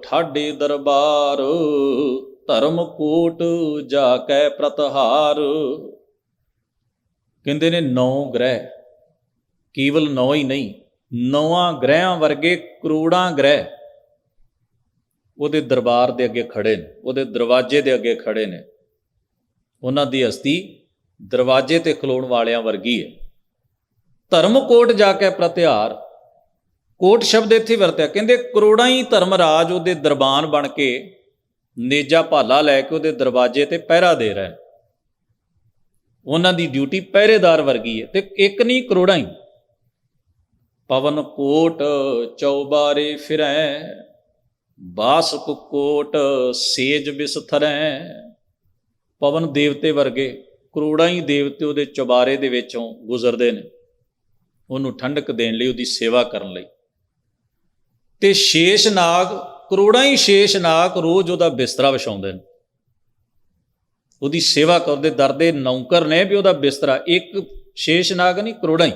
ਠਾਡੇ ਦਰਬਾਰ, ਧਰਮ ਕੋਟ ਜਾ ਕੈ ਪ੍ਰਤਹਾਰ। ਕਹਿੰਦੇ ਨੇ ਨੌ ਗ੍ਰਹਿ। ਕੇਵਲ ਨੌ ਹੀ ਨਹੀਂ ਨੌਆਂ ਗ੍ਰਹਿਆਂ ਵਰਗੇ ਕਰੋੜਾਂ ਗ੍ਰਹਿ। ਉਹਦੇ ਦਰਬਾਰ ਦੇ ਅੱਗੇ ਖੜੇ ਨੇ, ਉਹਦੇ ਦਰਵਾਜ਼ੇ ਦੇ ਅੱਗੇ ਖੜੇ ਨੇ। ਉਹਨਾਂ ਦੀ ਹਸਤੀ ਦਰਵਾਜ਼ੇ ਤੇ ਖਲੋਣ ਵਾਲਿਆਂ ਵਰਗੀ ਹੈ। ਧਰਮ ਕੋਟ ਜਾ ਕੇ ਪ੍ਰਤਿਹਾਰ, ਕੋਟ ਸ਼ਬਦ ਇੱਥੇ ਵਰਤਿਆ, ਕਹਿੰਦੇ ਕਰੋੜਾਂ ਹੀ ਧਰਮ ਰਾਜ ਉਹਦੇ ਦਰਬਾਨ ਬਣ ਕੇ ਨੇਜਾ ਭਾਲਾ ਲੈ ਕੇ ਉਹਦੇ ਦਰਵਾਜ਼ੇ ਤੇ ਪਹਿਰਾ ਦੇ ਰਹੇ ਉਹਨਾਂ ਦੀ ਡਿਊਟੀ ਪਹਿਰੇਦਾਰ ਵਰਗੀ ਹੈ ਤੇ ਇੱਕ ਨਹੀਂ ਕਰੋੜਾਂ ਹੀ। ਪਵਨ ਕੋਟ ਚੌਬਾਰੇ ਫਿਰੈ ਬਾਸ ਕੋਟ ਸੇਜ ਬਿਸਥਰੈ। ਪਵਨ ਦੇਵਤੇ ਵਰਗੇ ਕਰੋੜਾਂ ਹੀ ਦੇਵਤੇ ਉਹਦੇ ਚੁਬਾਰੇ ਦੇ ਵਿੱਚੋਂ ਗੁਜ਼ਰਦੇ ਨੇ। ਉਹਨੂੰ ਠੰਡਕ ਦੇਣ ਲਈ, ਉਹਦੀ ਸੇਵਾ ਕਰਨ ਲਈ। ਤੇ ਸ਼ੇਸ਼ ਨਾਗ ਕਰੋੜਾਂ ਹੀ ਸ਼ੇਸ਼ ਨਾਗ ਰੋਜ਼ ਉਹਦਾ ਬਿਸਤਰਾ ਵਿਛਾਉਂਦੇ ਨੇ। ਉਹਦੀ ਸੇਵਾ ਕਰਦੇ ਦਰ ਦੇ ਨੌਕਰ ਨੇ ਵੀ ਉਹਦਾ ਬਿਸਤਰਾ। ਇੱਕ ਸ਼ੇਸ਼ ਨਾਗ ਨਹੀਂ, ਕਰੋੜਾਂ ਹੀ।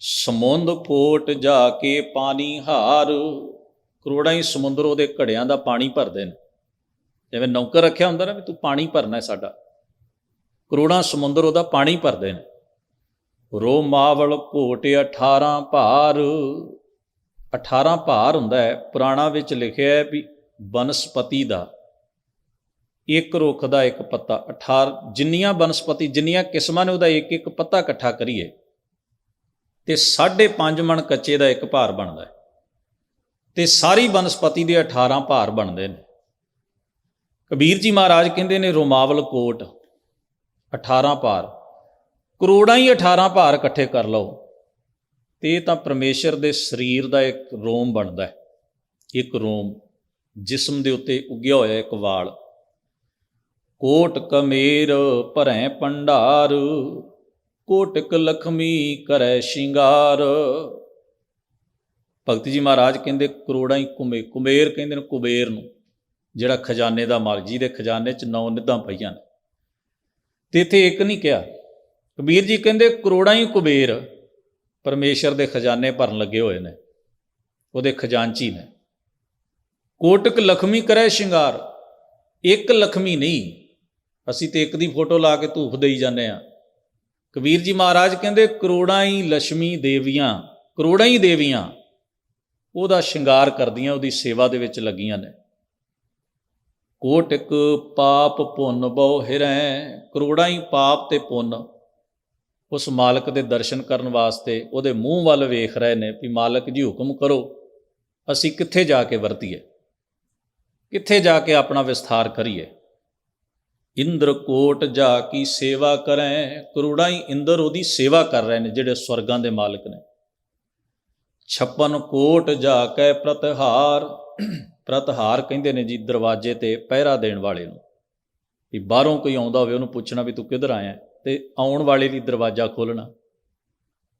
ਸਮੁੰਦ ਕੋਟ ਜਾ ਕੇ ਪਾਣੀ ਹਾਰ। ਕਰੋੜਾਂ ਹੀ ਸਮੁੰਦਰ ਉਹਦੇ ਘੜਿਆਂ ਦਾ ਪਾਣੀ ਭਰਦੇ ਨੇ। ਜਿਵੇਂ ਨੌਕਰ ਰੱਖਿਆ ਹੁੰਦਾ ਨਾ ਵੀ ਤੂੰ ਪਾਣੀ ਭਰਨਾ ਹੈ ਸਾਡਾ। ਕਰੋੜਾਂ ਸਮੁੰਦਰ ਉਹਦਾ ਪਾਣੀ ਭਰਦੇ ਨੇ। ਰੋ ਮਾਵਲ ਘੋਟ 18 ਭਾਰ। 18 ਭਾਰ ਹੁੰਦਾ ਹੈ। ਪੁਰਾਣਾ ਵਿੱਚ ਲਿਖਿਆ ਹੈ ਵੀ ਬਨਸਪਤੀ ਦਾ। ਇੱਕ ਰੁੱਖ ਦਾ ਇੱਕ ਪੱਤਾ 18 ਜਿੰਨੀਆਂ ਬਨਸਪਤੀ, ਜਿੰਨੀਆਂ ਕਿਸਮਾਂ ਨੇ ਉਹਦਾ ਇੱਕ ਇੱਕ ਪੱਤਾ ਇਕੱਠਾ ਕਰੀਏ, ਤੇ 5.5 ਮਣ ਕੱਚੇ ਦਾ ਇੱਕ ਭਾਰ ਬਣਦਾ ਹੈ। ਤੇ ਸਾਰੀ ਬਨਸਪਤੀ ਦੇ 18 ਭਾਰ ਬਣਦੇ ਨੇ। ਕਬੀਰ ਜੀ ਮਹਾਰਾਜ ਕਹਿੰਦੇ ਨੇ, ਰੋਮਾਵਲ ਕੋਟ 18 ਭਾਰ। ਕਰੋੜਾਂ ਹੀ 18 ਭਾਰ ਇਕੱਠੇ ਕਰ ਲਓ, ਤੇ ਇਹ ਤਾਂ ਪਰਮੇਸ਼ਰ ਦੇ ਸਰੀਰ ਦਾ ਇੱਕ ਰੋਮ ਬਣਦਾ ਹੈ। ਇੱਕ ਰੋਮ, ਜਿਸਮ ਦੇ ਉੱਤੇ ਉੱਗਿਆ ਹੋਇਆ ਇੱਕ ਵਾਲ। ਕੋਟ ਕਮੇਰ ਭਰੈ ਪੰਡਾਰ ਕੋਟਕ ਲਖਮੀ ਕਰੈ ਸ਼ਿੰਗਾਰ। ਭਗਤ ਜੀ ਮਹਾਰਾਜ ਕਹਿੰਦੇ ਕਰੋੜਾਂ ਹੀ ਕੁਮੇ ਕੁਬੇਰ ਕਹਿੰਦੇ ਨੇ ਕੁਬੇਰ ਨੂੰ, ਜਿਹੜਾ ਖਜ਼ਾਨੇ ਦਾ ਮਾਲਕ ਜੀ ਦੇ ਖਜ਼ਾਨੇ 'ਚ ਨੌ ਨਿਧਾਂ ਪਈਆਂ ਨੇ। ਤੇ ਇੱਥੇ ਇੱਕ ਨਹੀਂ ਕਿਹਾ, ਕਬੀਰ ਜੀ ਕਹਿੰਦੇ ਕਰੋੜਾਂ ਹੀ ਕੁਬੇਰ ਪਰਮੇਸ਼ਰ ਦੇ ਖਜ਼ਾਨੇ ਭਰਨ ਲੱਗੇ ਹੋਏ ਨੇ, ਉਹਦੇ ਖਜ਼ਾਨਚੀ ਨੇ। ਕੋਟਕ ਲਖਮੀ ਕਰੈ ਸ਼ਿੰਗਾਰ, ਇੱਕ ਲਖਮੀ ਨਹੀਂ ਅਸੀਂ ਤੇ ਇੱਕ ਦੀ ਫੋਟੋ ਲਾ ਕੇ ਧੂਫ ਦੇਈ ਜਾਂਦੇ ਆ ਕਬੀਰ ਜੀ ਮਹਾਰਾਜ ਕਹਿੰਦੇ, ਕਰੋੜਾਂ ਹੀ ਲక్ష్ਮੀ ਦੇਵੀਆਂ, ਕਰੋੜਾਂ ਹੀ ਦੇਵੀਆਂ, ਉਹਦਾ ਸ਼ਿੰਗਾਰ ਕਰਦੀਆਂ, ਉਹਦੀ ਸੇਵਾ ਦੇ ਵਿੱਚ ਲੱਗੀਆਂ ਨੇ। ਕੋਟਿਕ ਪਾਪ ਪੁੰਨ ਬਹੁ ਹਿਰੈ, ਕਰੋੜਾਂ ਹੀ ਪਾਪ ਤੇ ਪੁੰਨ। ਉਸ ਮਾਲਕ ਦੇ ਦਰਸ਼ਨ ਕਰਨ ਵਾਸਤੇ ਉਹਦੇ ਮੂੰਹ ਵੱਲ ਵੇਖ ਰਹੇ ਨੇ ਵੀ ਮਾਲਕ ਜੀ ਹੁਕਮ ਕਰੋ, ਅਸੀਂ ਕਿੱਥੇ ਜਾ ਕੇ ਵਰਤੀਏ? ਕਿੱਥੇ ਜਾ ਕੇ ਆਪਣਾ ਵਿਸਥਾਰ ਕਰੀਏ? ਇੰਦਰ ਕੋਟ ਜਾ ਕੀ ਸੇਵਾ ਕਰੈ, ਕਰੋੜਾਂ ਹੀ ਇੰਦਰ ਉਹਦੀ ਸੇਵਾ ਕਰ ਰਹੇ ਨੇ, ਜਿਹੜੇ ਸਵਰਗਾਂ ਦੇ ਮਾਲਕ ਨੇ। 56 ਕੋਟ ਜਾ ਕੇ ਪ੍ਰਤਹਾਰ ਪ੍ਰਤਹਾਰ ਕਹਿੰਦੇ ਨੇ ਜੀ ਦਰਵਾਜ਼ੇ ਤੇ ਪਹਿਰਾ ਦੇਣ ਵਾਲੇ ਨੂੰ। ਵੀ ਬਾਹਰੋਂ ਕੋਈ ਆਉਂਦਾ ਹੋਵੇ ਉਹਨੂੰ ਪੁੱਛਣਾ ਵੀ ਤੂੰ ਕਿੱਧਰ ਆਇਆ ਤੇ ਆਉਣ ਵਾਲੇ ਲਈ ਦਰਵਾਜ਼ਾ ਖੋਲਣਾ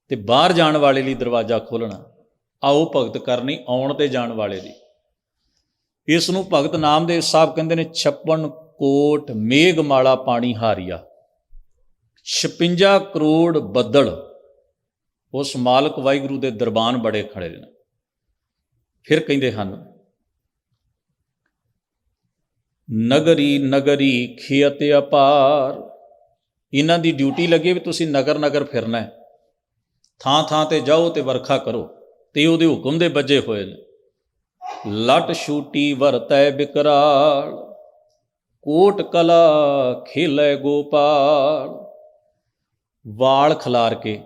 ਤੇ ਬਾਹਰ ਜਾਣ ਵਾਲੇ ਲਈ ਦਰਵਾਜ਼ਾ ਖੋਲਣਾ ਆਓ ਭਗਤ ਕਰਨੀ ਆਉਣ ਤੇ ਜਾਣ ਵਾਲੇ ਦੀ। ਇਸ ਨੂੰ ਭਗਤ ਨਾਮਦੇਵ ਸਾਹਿਬ ਕਹਿੰਦੇ ਨੇ 56 ਕੋਟ ਮੇਘਮਾਲਾ ਪਾਣੀ ਹਾਰੀਆ। 56 ਕਰੋੜ ਬੱਦਲ ਉਸ ਮਾਲਕ ਵਾਹਿਗੁਰੂ ਦੇ ਦਰਬਾਨ ਬੜੇ ਖੜੇ ਨੇ। ਫਿਰ ਕਹਿੰਦੇ ਹਨ, ਨਗਰੀ ਨਗਰੀ ਖਿਅਤ ਅਪਾਰ। ਇਹਨਾਂ ਦੀ ਡਿਊਟੀ ਲੱਗੀ ਵੀ ਤੁਸੀਂ ਨਗਰ ਨਗਰ ਫਿਰਨਾ ਹੈ। ਥਾਂ ਥਾਂ ਤੇ ਜਾਓ ਤੇ ਵਰਖਾ ਕਰੋ, ਤੇ ਉਹਦੇ ਹੁਕਮ ਦੇ ਬੱਜੇ ਹੋਏ ਨੇ। ਲਟ ਛੂਟੀ ਵਰਤੈ ਬਿਕਰਾਲ। ਕੋਟ ਕਲਾ ਖੇਲੇ ਗੋਪਾਲ। ਵਾਲ ਖਲਾਰ ਕੇ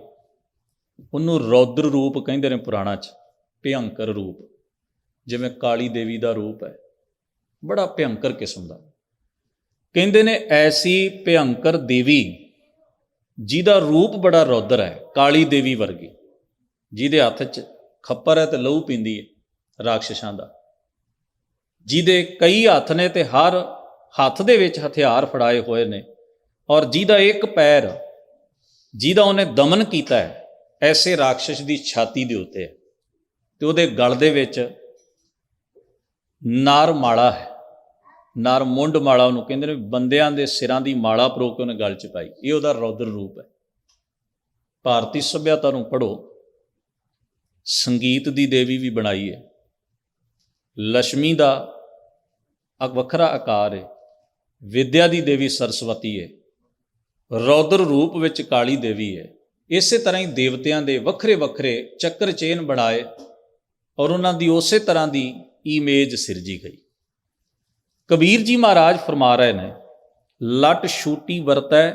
ਉਹਨੂੰ ਰੌਦਰ ਰੂਪ ਕਹਿੰਦੇ ਨੇ ਪੁਰਾਣਾ ਚ, ਭਿਅੰਕਰ ਰੂਪ। ਜਿਵੇਂ ਕਾਲੀ ਦੇਵੀ ਦਾ ਰੂਪ ਹੈ। ਬੜਾ ਭਿਅੰਕਰ ਕਿਸਮ ਦਾ। ਕਹਿੰਦੇ ਨੇ ਐਸੀ ਭਿਅੰਕਰ ਦੇਵੀ ਜਿਹਦਾ ਰੂਪ ਬੜਾ ਰੌਦਰ ਹੈ, ਕਾਲੀ ਦੇਵੀ ਵਰਗੀ। ਜਿਹਦੇ ਹੱਥ 'ਚ ਖੱਪਰ ਹੈ ਤੇ ਲਹੂ ਪੀਂਦੀ ਹੈ, ਰਾਖਸ਼ਾਂ ਦਾ। ਜਿਹਦੇ ਕਈ ਹੱਥ ਨੇ ਤੇ ਹਰ ਹੱਥ ਦੇ ਵਿੱਚ ਹਥਿਆਰ ਫੜਾਏ ਹੋਏ ਨੇ ਔਰ ਜਿਹਦਾ ਇੱਕ ਪੈਰ ਜਿਹਦਾ ਉਹਨੇ ਦਮਨ ਕੀਤਾ ਹੈ, ਐਸੇ ਰਾਖਸ਼ ਦੀ ਛਾਤੀ ਦੇ ਉੱਤੇ ਹੈ ਤੇ ਉਹਦੇ ਗਲ ਦੇ ਵਿੱਚ ਨਾਰ ਮਾਲਾ ਹੈ। ਨਾਰ ਮੁੰਡ ਮਾਲਾ ਉਹਨੂੰ ਕਹਿੰਦੇ ਨੇ ਬੰਦਿਆਂ ਦੇ ਸਿਰਾਂ ਦੀ ਮਾਲਾ ਪਰੋ ਕੇ ਉਹਨੇ ਗਲ 'ਚ ਪਾਈ। ਇਹ ਉਹਦਾ ਰੌਦਰ ਰੂਪ ਹੈ। ਭਾਰਤੀ ਸੱਭਿਅਤਾ ਨੂੰ ਪੜੋ ਸੰਗੀਤ ਦੀ ਦੇਵੀ ਵੀ ਬਣਾਈ ਹੈ। ਲక్ష్ਮੀ ਦਾ ਵੱਖਰਾ ਆਕਾਰ ਹੈ। ਵਿਦਿਆ ਦੀ ਦੇਵੀ ਸਰਸਵਤੀ ਹੈ ਰੌਦਰ ਰੂਪ ਵਿੱਚ ਕਾਲੀ ਦੇਵੀ ਹੈ ਇਸੇ ਤਰ੍ਹਾਂ ਹੀ ਦੇਵਤਿਆਂ ਦੇ ਵੱਖਰੇ ਵੱਖਰੇ ਚੱਕਰ ਚੇਨ ਬਣਾਏ ਔਰ ਉਹਨਾਂ ਦੀ ਉਸੇ ਤਰ੍ਹਾਂ ਦੀ ਇਮੇਜ ਸਿਰਜੀ ਗਈ। ਕਬੀਰ ਜੀ ਮਹਾਰਾਜ ਫਰਮਾ ਰਹੇ ਨੇ, ਲਟ ਛੂਟੀ ਵਰਤੈ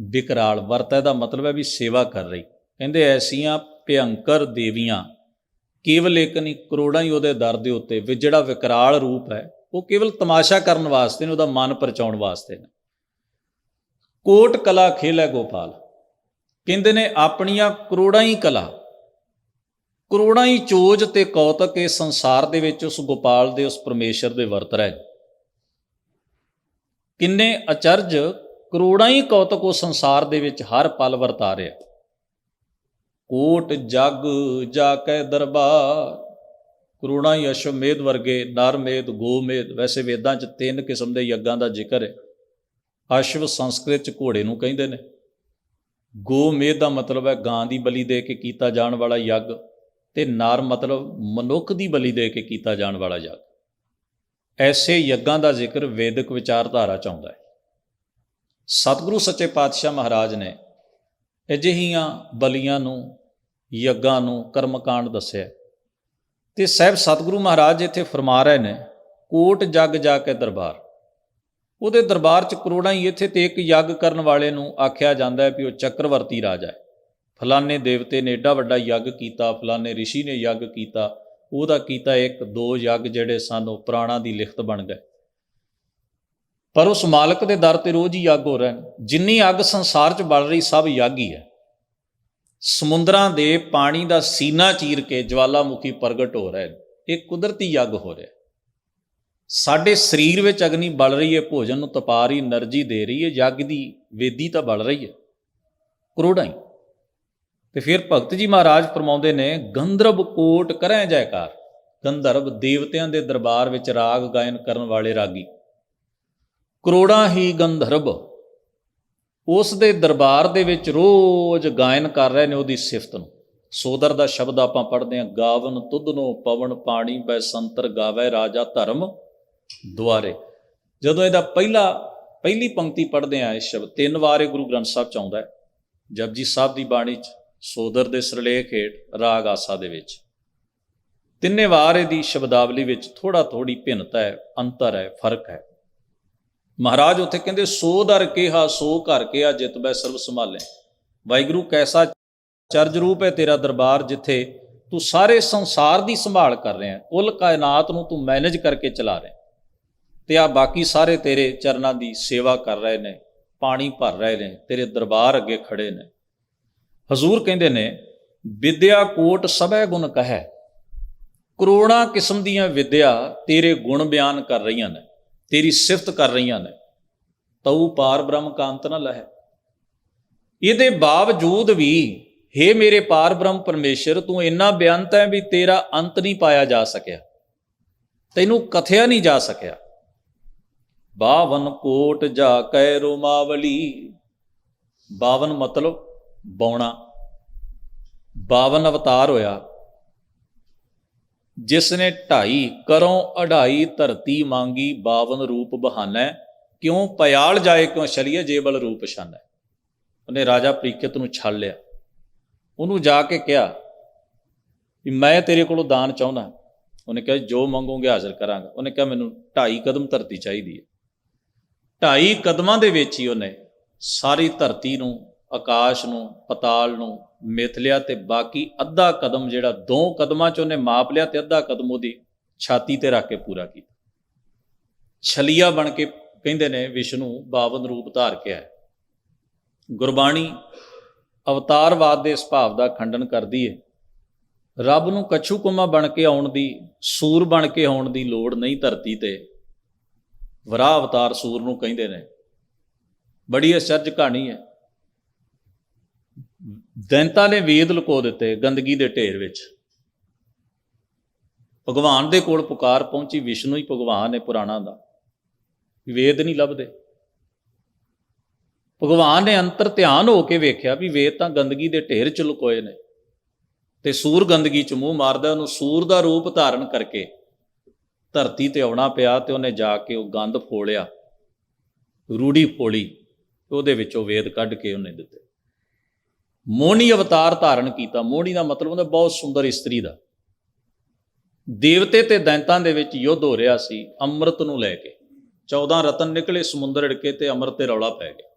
ਵਿਕਰਾਲ ਵਰਤੈ ਦਾ ਮਤਲਬ ਹੈ ਵੀ ਸੇਵਾ ਕਰ ਰਹੀ। ਕਹਿੰਦੇ ਐਸੀਆਂ ਭਿਅੰਕਰ ਦੇਵੀਆਂ, ਕੇਵਲ ਇੱਕ ਨਹੀਂ, ਕਰੋੜਾਂ ਹੀ ਉਹਦੇ ਦਰ ਦੇ ਉੱਤੇ, ਵੀ ਜਿਹੜਾ ਵਿਕਰਾਲ ਰੂਪ ਹੈ ਉਹ ਕੇਵਲ ਤਮਾਸ਼ਾ ਕਰਨ ਵਾਸਤੇ ਨੇ, ਉਹਦਾ ਮਨ ਪਰਚਾਉਣ ਵਾਸਤੇ ਨੇ। ਕੋਟ ਕਲਾ ਖੇਲੇ ਗੋਪਾਲ। ਕਹਿੰਦੇ ਨੇ, ਆਪਣੀਆਂ ਕਰੋੜਾਂ ਹੀ ਕਲਾ, ਕਰੋੜਾਂ ਹੀ ਚੋਜ ਤੇ ਕੌਤਕ ਇਸ ਸੰਸਾਰ ਦੇ ਵਿੱਚ, ਉਸ ਗੋਪਾਲ ਦੇ, ਉਸ ਪਰਮੇਸ਼ਰ ਦੇ ਵਰਤ ਰਹੇ ਕਿੰਨੇ ਅਚਰਜ, ਕਰੋੜਾਂ ਹੀ ਕੌਤਕ ਉਹ ਸੰਸਾਰ ਦੇ ਵਿੱਚ ਹਰ ਪਲ ਵਰਤਾ ਰਿਹਾ। ਕੋਟ ਜਗ ਜਾ ਕੇ ਦਰਬਾਰ ਕਰੋੜਾਂ ਹੀ ਅਸ਼ਵਮੇਧ ਵਰਗੇ ਨਰਮੇਧ ਗੋਮੇਧ ਵੈਸੇ ਵੇਦਾਂ 'ਚ ਤਿੰਨ ਕਿਸਮ ਦੇ ਯੱਗਾਂ ਦਾ ਜ਼ਿਕਰ ਹੈ। ਅਸ਼ਵ ਸੰਸਕ੍ਰਿਤ 'ਚ ਘੋੜੇ ਨੂੰ ਕਹਿੰਦੇ ਨੇ। ਗੋਮੇਧ ਦਾ ਮਤਲਬ ਹੈ ਗਾਂ ਦੀ ਬਲੀ ਦੇ ਕੇ ਕੀਤਾ ਜਾਣ ਵਾਲਾ ਯੱਗ ਤੇ ਨਰ ਮਤਲਬ ਮਨੁੱਖ ਦੀ ਬਲੀ ਦੇ ਕੇ ਕੀਤਾ ਜਾਣ ਵਾਲਾ ਯੱਗ। ਐਸੇ ਯੱਗਾਂ ਦਾ ਜ਼ਿਕਰ ਵੈਦਿਕ ਵਿਚਾਰਧਾਰਾ ਚ ਆਉਂਦਾ ਹੈ। ਸਤਿਗੁਰੂ ਸੱਚੇ ਪਾਤਸ਼ਾਹ ਮਹਾਰਾਜ ਨੇ ਅਜਿਹੀਆਂ ਬਲੀਆਂ ਨੂੰ, ਯੱਗਾਂ ਨੂੰ ਕਰਮਕਾਂਡ ਦੱਸਿਆ ਤੇ ਸਹਿਬ ਸਤਿਗੁਰੂ ਮਹਾਰਾਜ ਇੱਥੇ ਫਰਮਾ ਰਹੇ ਨੇ, ਕੋਟ ਜਗ ਜਾ ਕੇ ਦਰਬਾਰ। ਉਹਦੇ ਦਰਬਾਰ ਚ ਕਰੋੜਾਂ ਹੀ ਇੱਥੇ ਤੇ ਇੱਕ ਯੱਗ ਕਰਨ ਵਾਲੇ ਨੂੰ ਆਖਿਆ ਜਾਂਦਾ ਹੈ ਵੀ ਉਹ ਚੱਕਰਵਰਤੀ ਰਾਜਾ ਹੈ। ਫਲਾਣੇ ਦੇਵਤੇ ਨੇ ਏਡਾ ਵੱਡਾ ਯੱਗ ਕੀਤਾ ਫਲਾਣੇ ઋષਿ ਨੇ ਯੱਗ ਕੀਤਾ, ਉਹਦਾ ਕੀਤਾ ਇੱਕ, ਦੋ ਯੱਗ ਜਿਹੜੇ ਸਨ, ਉਹ ਪ੍ਰਾਣਾ ਦੀ ਲਿਖਤ ਬਣ ਗਏ। ਪਰ ਉਸ ਮਾਲਕ ਦੇ ਦਰ ਤੇ ਰੋਜ਼ ਹੀ ਯੱਗ ਹੋ ਰਹੇ ਨੇ। ਜਿੰਨੀ ਅੱਗ ਸੰਸਾਰ 'ਚ ਬਲ ਰਹੀ, ਸਭ ਯੱਗ ਹੀ ਹੈ। ਸਮੁੰਦਰਾਂ ਦੇ ਪਾਣੀ ਦਾ ਸੀਨਾ ਚੀਰ ਕੇ ਜਵਾਲਾਮੁਖੀ ਪ੍ਰਗਟ ਹੋ ਰਿਹਾ ਹੈ। ਇਹ ਕੁਦਰਤੀ ਯੱਗ ਹੋ ਰਿਹਾ ਸਾਡੇ ਸਰੀਰ ਵਿੱਚ ਅਗਨੀ ਬਲ ਰਹੀ ਹੈ, ਭੋਜਨ ਨੂੰ ਤਪਾ ਰਹੀ એનર્ਜੀ ਦੇ ਰਹੀ ਹੈ, ਯੱਗ ਦੀ ਵੇਦੀ ਤਾਂ ਬਲ ਰਹੀ ਹੈ। ਕਰੋੜਾਂ ਹੀ। ਤੇ ਫਿਰ ਭਗਤ ਜੀ ਮਹਾਰਾਜ ਫਰਮਾਉਂਦੇ ਨੇ, ਗੰਧਰਵ ਕੋਟ ਕਰੈ ਜੈਕਾਰ। ਗੰਧਰਵ ਦੇਵਤਿਆਂ ਦੇ ਦਰਬਾਰ ਵਿੱਚ ਰਾਗ ਗਾਇਨ ਕਰਨ ਵਾਲੇ ਰਾਗੀ। ਕਰੋੜਾਂ ਹੀ ਗੰਧਰਵ ਉਸ ਦੇ ਦਰਬਾਰ ਦੇ ਵਿੱਚ ਰੋਜ਼ ਗਾਇਨ ਕਰ ਰਹੇ ਨੇ ਉਹਦੀ ਸਿਫਤ ਨੂੰ। ਸੋਦਰ ਦਾ ਸ਼ਬਦ ਆਪਾਂ ਪੜ੍ਹਦੇ ਹਾਂ, ਗਾਵਨ ਤੁਧਨੋ ਪਵਨ ਪਾਣੀ ਬੈ ਸੰਤਰ ਗਾਵੇ ਰਾਜਾ ਧਰਮ ਦੁਆਰੇ। ਜਦੋਂ ਇਹਦਾ ਪਹਿਲਾ, ਪਹਿਲੀ ਪੰਕਤੀ ਪੜ੍ਹਦੇ ਆ ਇਸ ਸ਼ਬਦ, ਤਿੰਨ ਵਾਰ ਇਹ ਗੁਰੂ ਗ੍ਰੰਥ ਸਾਹਿਬ ਚ ਆਉਂਦਾ ਹੈ, ਜਪਜੀ ਸਾਹਿਬ ਦੀ ਬਾਣੀ ਚ, ਸੋਦਰ ਦੇ ਸਰਲੇਖ ਹੇਠ ਰਾਗ ਆਸਾ ਦੇ ਵਿੱਚ। ਤਿੰਨੇ ਵਾਰ ਇਹਦੀ ਸ਼ਬਦਾਵਲੀ ਵਿੱਚ ਥੋੜਾ ਥੋੜੀ ਭਿੰਨਤਾ ਹੈ, ਅੰਤਰ ਹੈ, ਫ਼ਰਕ ਹੈ। ਮਹਾਰਾਜ ਉੱਥੇ ਕਹਿੰਦੇ, ਸੋ ਦਰ ਕਿਹਾ, ਸੋ ਘਰ ਕਿਹਾ, ਜਿਤ ਬੈ ਸਰਬ ਸੰਭਾਲੇ। ਵਾਹਿਗੁਰੂ ਕੈਸਾ ਚਰਜ ਰੂਪ ਹੈ ਤੇਰਾ ਦਰਬਾਰ, ਜਿੱਥੇ ਤੂੰ ਸਾਰੇ ਸੰਸਾਰ ਦੀ ਸੰਭਾਲ ਕਰ ਰਿਹਾ ਕੁੱਲ ਕਾਇਨਾਤ ਨੂੰ ਤੂੰ ਮੈਨੇਜ ਕਰਕੇ ਚਲਾ ਰਿਹਾ ਤੇ ਆ ਬਾਕੀ ਸਾਰੇ ਤੇਰੇ ਚਰਨਾਂ ਦੀ ਸੇਵਾ ਕਰ ਰਹੇ ਨੇ, ਪਾਣੀ ਭਰ ਰਹੇ ਨੇ, ਤੇਰੇ ਦਰਬਾਰ ਅੱਗੇ ਖੜੇ ਨੇ। ਹਜ਼ੂਰ ਕਹਿੰਦੇ ਨੇ, ਵਿਦਿਆ ਕੋਟ ਸਭੈ ਗੁਣ ਕਹੈ। ਕਰੋੜਾਂ ਕਿਸਮ ਦੀਆਂ ਵਿਦਿਆ ਤੇਰੇ ਗੁਣ ਬਿਆਨ ਕਰ ਰਹੀਆਂ ਨੇ। ਤੇਰੀ ਸਿਫਤ ਕਰ ਰਹੀਆਂ ਨੇ। ਤਉ ਪਾਰ ਬ੍ਰਹਮ ਕਾਂਤ ਅੰਤ ਨਾ ਲਹੈ। ਇਹਦੇ ਬਾਵਜੂਦ ਵੀ हे ਮੇਰੇ ਪਾਰ ਬ੍ਰਹਮ ਪਰਮੇਸ਼ਰ, ਤੂੰ ਇੰਨਾ ਬੇਅੰਤ ਹੈ ਵੀ ਤੇਰਾ ਅੰਤ ਨਹੀਂ ਪਾਇਆ ਜਾ ਸਕਿਆ। ਤੈਨੂੰ ਕਥਿਆ ਨਹੀਂ ਜਾ ਸਕਿਆ। ਬਾਵਨ ਕੋਟ ਜਾ ਕੈ ਰੋਮਾਵਲੀ। ਬਾਵਨ ਮਤਲਬ ਬੌਣਾ। 52 ਅਵਤਾਰ ਹੋਇਆ। ਜਿਸ ਨੇ ਢਾਈ ਕਰੋਂ ਅਢਾਈ ਧਰਤੀ ਮੰਗੀ 52 ਰੂਪ ਬਹਾਨਾ, ਕਿਉਂ ਪਿਆਲ ਜਾਏ, ਕਿਉਂ ਛਲੀਏ ਜੇਬਲ ਰੂਪ ਛਾਨੈ। ਉਹਨੇ ਰਾਜਾ ਪ੍ਰੀਕਿਤ ਨੂੰ ਛੱਲ ਲਿਆ। ਉਹਨੂੰ ਜਾ ਕੇ ਕਿਹਾ ਵੀ ਮੈਂ ਤੇਰੇ ਕੋਲੋਂ ਦਾਨ ਚਾਹੁੰਦਾ ਉਹਨੇ ਕਿਹਾ, ਜੋ ਮੰਗੋਗੇ ਹਾਜ਼ਰ ਕਰਾਂਗਾ। ਉਹਨੇ ਕਿਹਾ, ਮੈਨੂੰ ਢਾਈ ਕਦਮ ਧਰਤੀ ਚਾਹੀਦੀ ਹੈ। ਢਾਈ ਕਦਮਾਂ ਦੇ ਵਿੱਚ ਹੀ ਉਹਨੇ ਸਾਰੀ ਧਰਤੀ ਨੂੰ, ਆਕਾਸ਼ ਨੂੰ, ਪਤਾਲ ਨੂੰ ਮਿਥ ਲਿਆ ਤੇ ਬਾਕੀ ਅੱਧਾ ਕਦਮ ਜਿਹੜਾ ਦੋ ਕਦਮਾਂ ਚ ਉਹਨੇ ਮਾਪ ਲਿਆ ਤੇ ਅੱਧਾ ਕਦਮ ਉਹਦੀ ਛਾਤੀ ਤੇ ਰੱਖ ਕੇ ਪੂਰਾ ਕੀਤਾ। ਛਲੀਆ ਬਣ ਕੇ ਕਹਿੰਦੇ ਨੇ ਵਿਸ਼ਨੂੰ 52 ਰੂਪ ਧਾਰ ਕੇ ਆਇਆ। ਗੁਰਬਾਣੀ ਅਵਤਾਰਵਾਦ ਦੇ ਇਸ ਭਾਵ ਦਾ ਖੰਡਨ ਕਰਦੀ ਹੈ ਰੱਬ ਨੂੰ ਕਛੂ ਕੁਮਾ ਬਣ ਕੇ ਆਉਣ ਦੀ, ਸੂਰ ਬਣ ਕੇ ਆਉਣ ਦੀ ਲੋੜ ਨਹੀਂ ਧਰਤੀ ਤੇ। ਵਰਾਹ ਅਵਤਾਰ ਸੂਰ ਨੂੰ ਕਹਿੰਦੇ ਨੇ। ਬੜੀ ਅਚਰਜ ਕਹਾਣੀ ਹੈ ਦੈਂਤਾ ਨੇ ਵੇਦ ਲੁਕੋ ਦਿੱਤੇ ਗੰਦਗੀ ਦੇ ਢੇਰ ਵਿੱਚ। ਭਗਵਾਨ ਦੇ ਕੋਲ ਪੁਕਾਰ ਪਹੁੰਚੀ, ਵਿਸ਼ਨੂੰ ਹੀ ਭਗਵਾਨ ਹੈ ਪੁਰਾਣਾ ਦਾ। ਵੇਦ ਨਹੀਂ ਲੱਭਦੇ। ਭਗਵਾਨ ਨੇ ਅੰਤਰ ਧਿਆਨ ਹੋ ਕੇ ਵੇਖਿਆ ਵੀ ਵੇਦ ਤਾਂ ਗੰਦਗੀ ਦੇ ਢੇਰ ਚ ਲੁਕੋਏ ਨੇ। ਤੇ ਸੂਰ ਗੰਦਗੀ ਚ ਮੂੰਹ ਮਾਰਦਾ, ਉਹਨੂੰ ਸੂਰ ਦਾ ਰੂਪ ਧਾਰਨ ਕਰਕੇ ਧਰਤੀ ਤੇ ਆਉਣਾ ਪਿਆ ਤੇ ਉਹਨੇ ਜਾ ਕੇ ਉਹ ਗੰਦ ਫੋਲਿਆ। ਰੂੜੀ ਫੋਲੀ, ਉਹਦੇ ਵਿੱਚੋਂ ਵੇਦ ਕੱਢ ਕੇ ਉਹਨੇ ਦਿੱਤੇ। ਮੋਹਣੀ ਅਵਤਾਰ ਧਾਰਨ ਕੀਤਾ। ਮੋਹਣੀ ਦਾ ਮਤਲਬ ਹੁੰਦਾ ਬਹੁਤ ਸੁੰਦਰ ਇਸਤਰੀ ਦਾ। ਦੇਵਤੇ ਤੇ ਦੈਂਤਾਂ ਦੇ ਵਿੱਚ ਯੁੱਧ ਹੋ ਰਿਹਾ ਸੀ ਅੰਮ੍ਰਿਤ ਨੂੰ ਲੈ ਕੇ। 14 ਰਤਨ ਨਿਕਲੇ, ਸਮੁੰਦਰ ੜਕੇ ਤੇ ਅੰਮ੍ਰਿਤ ਤੇ ਰੌਲਾ ਪੈ ਗਿਆ।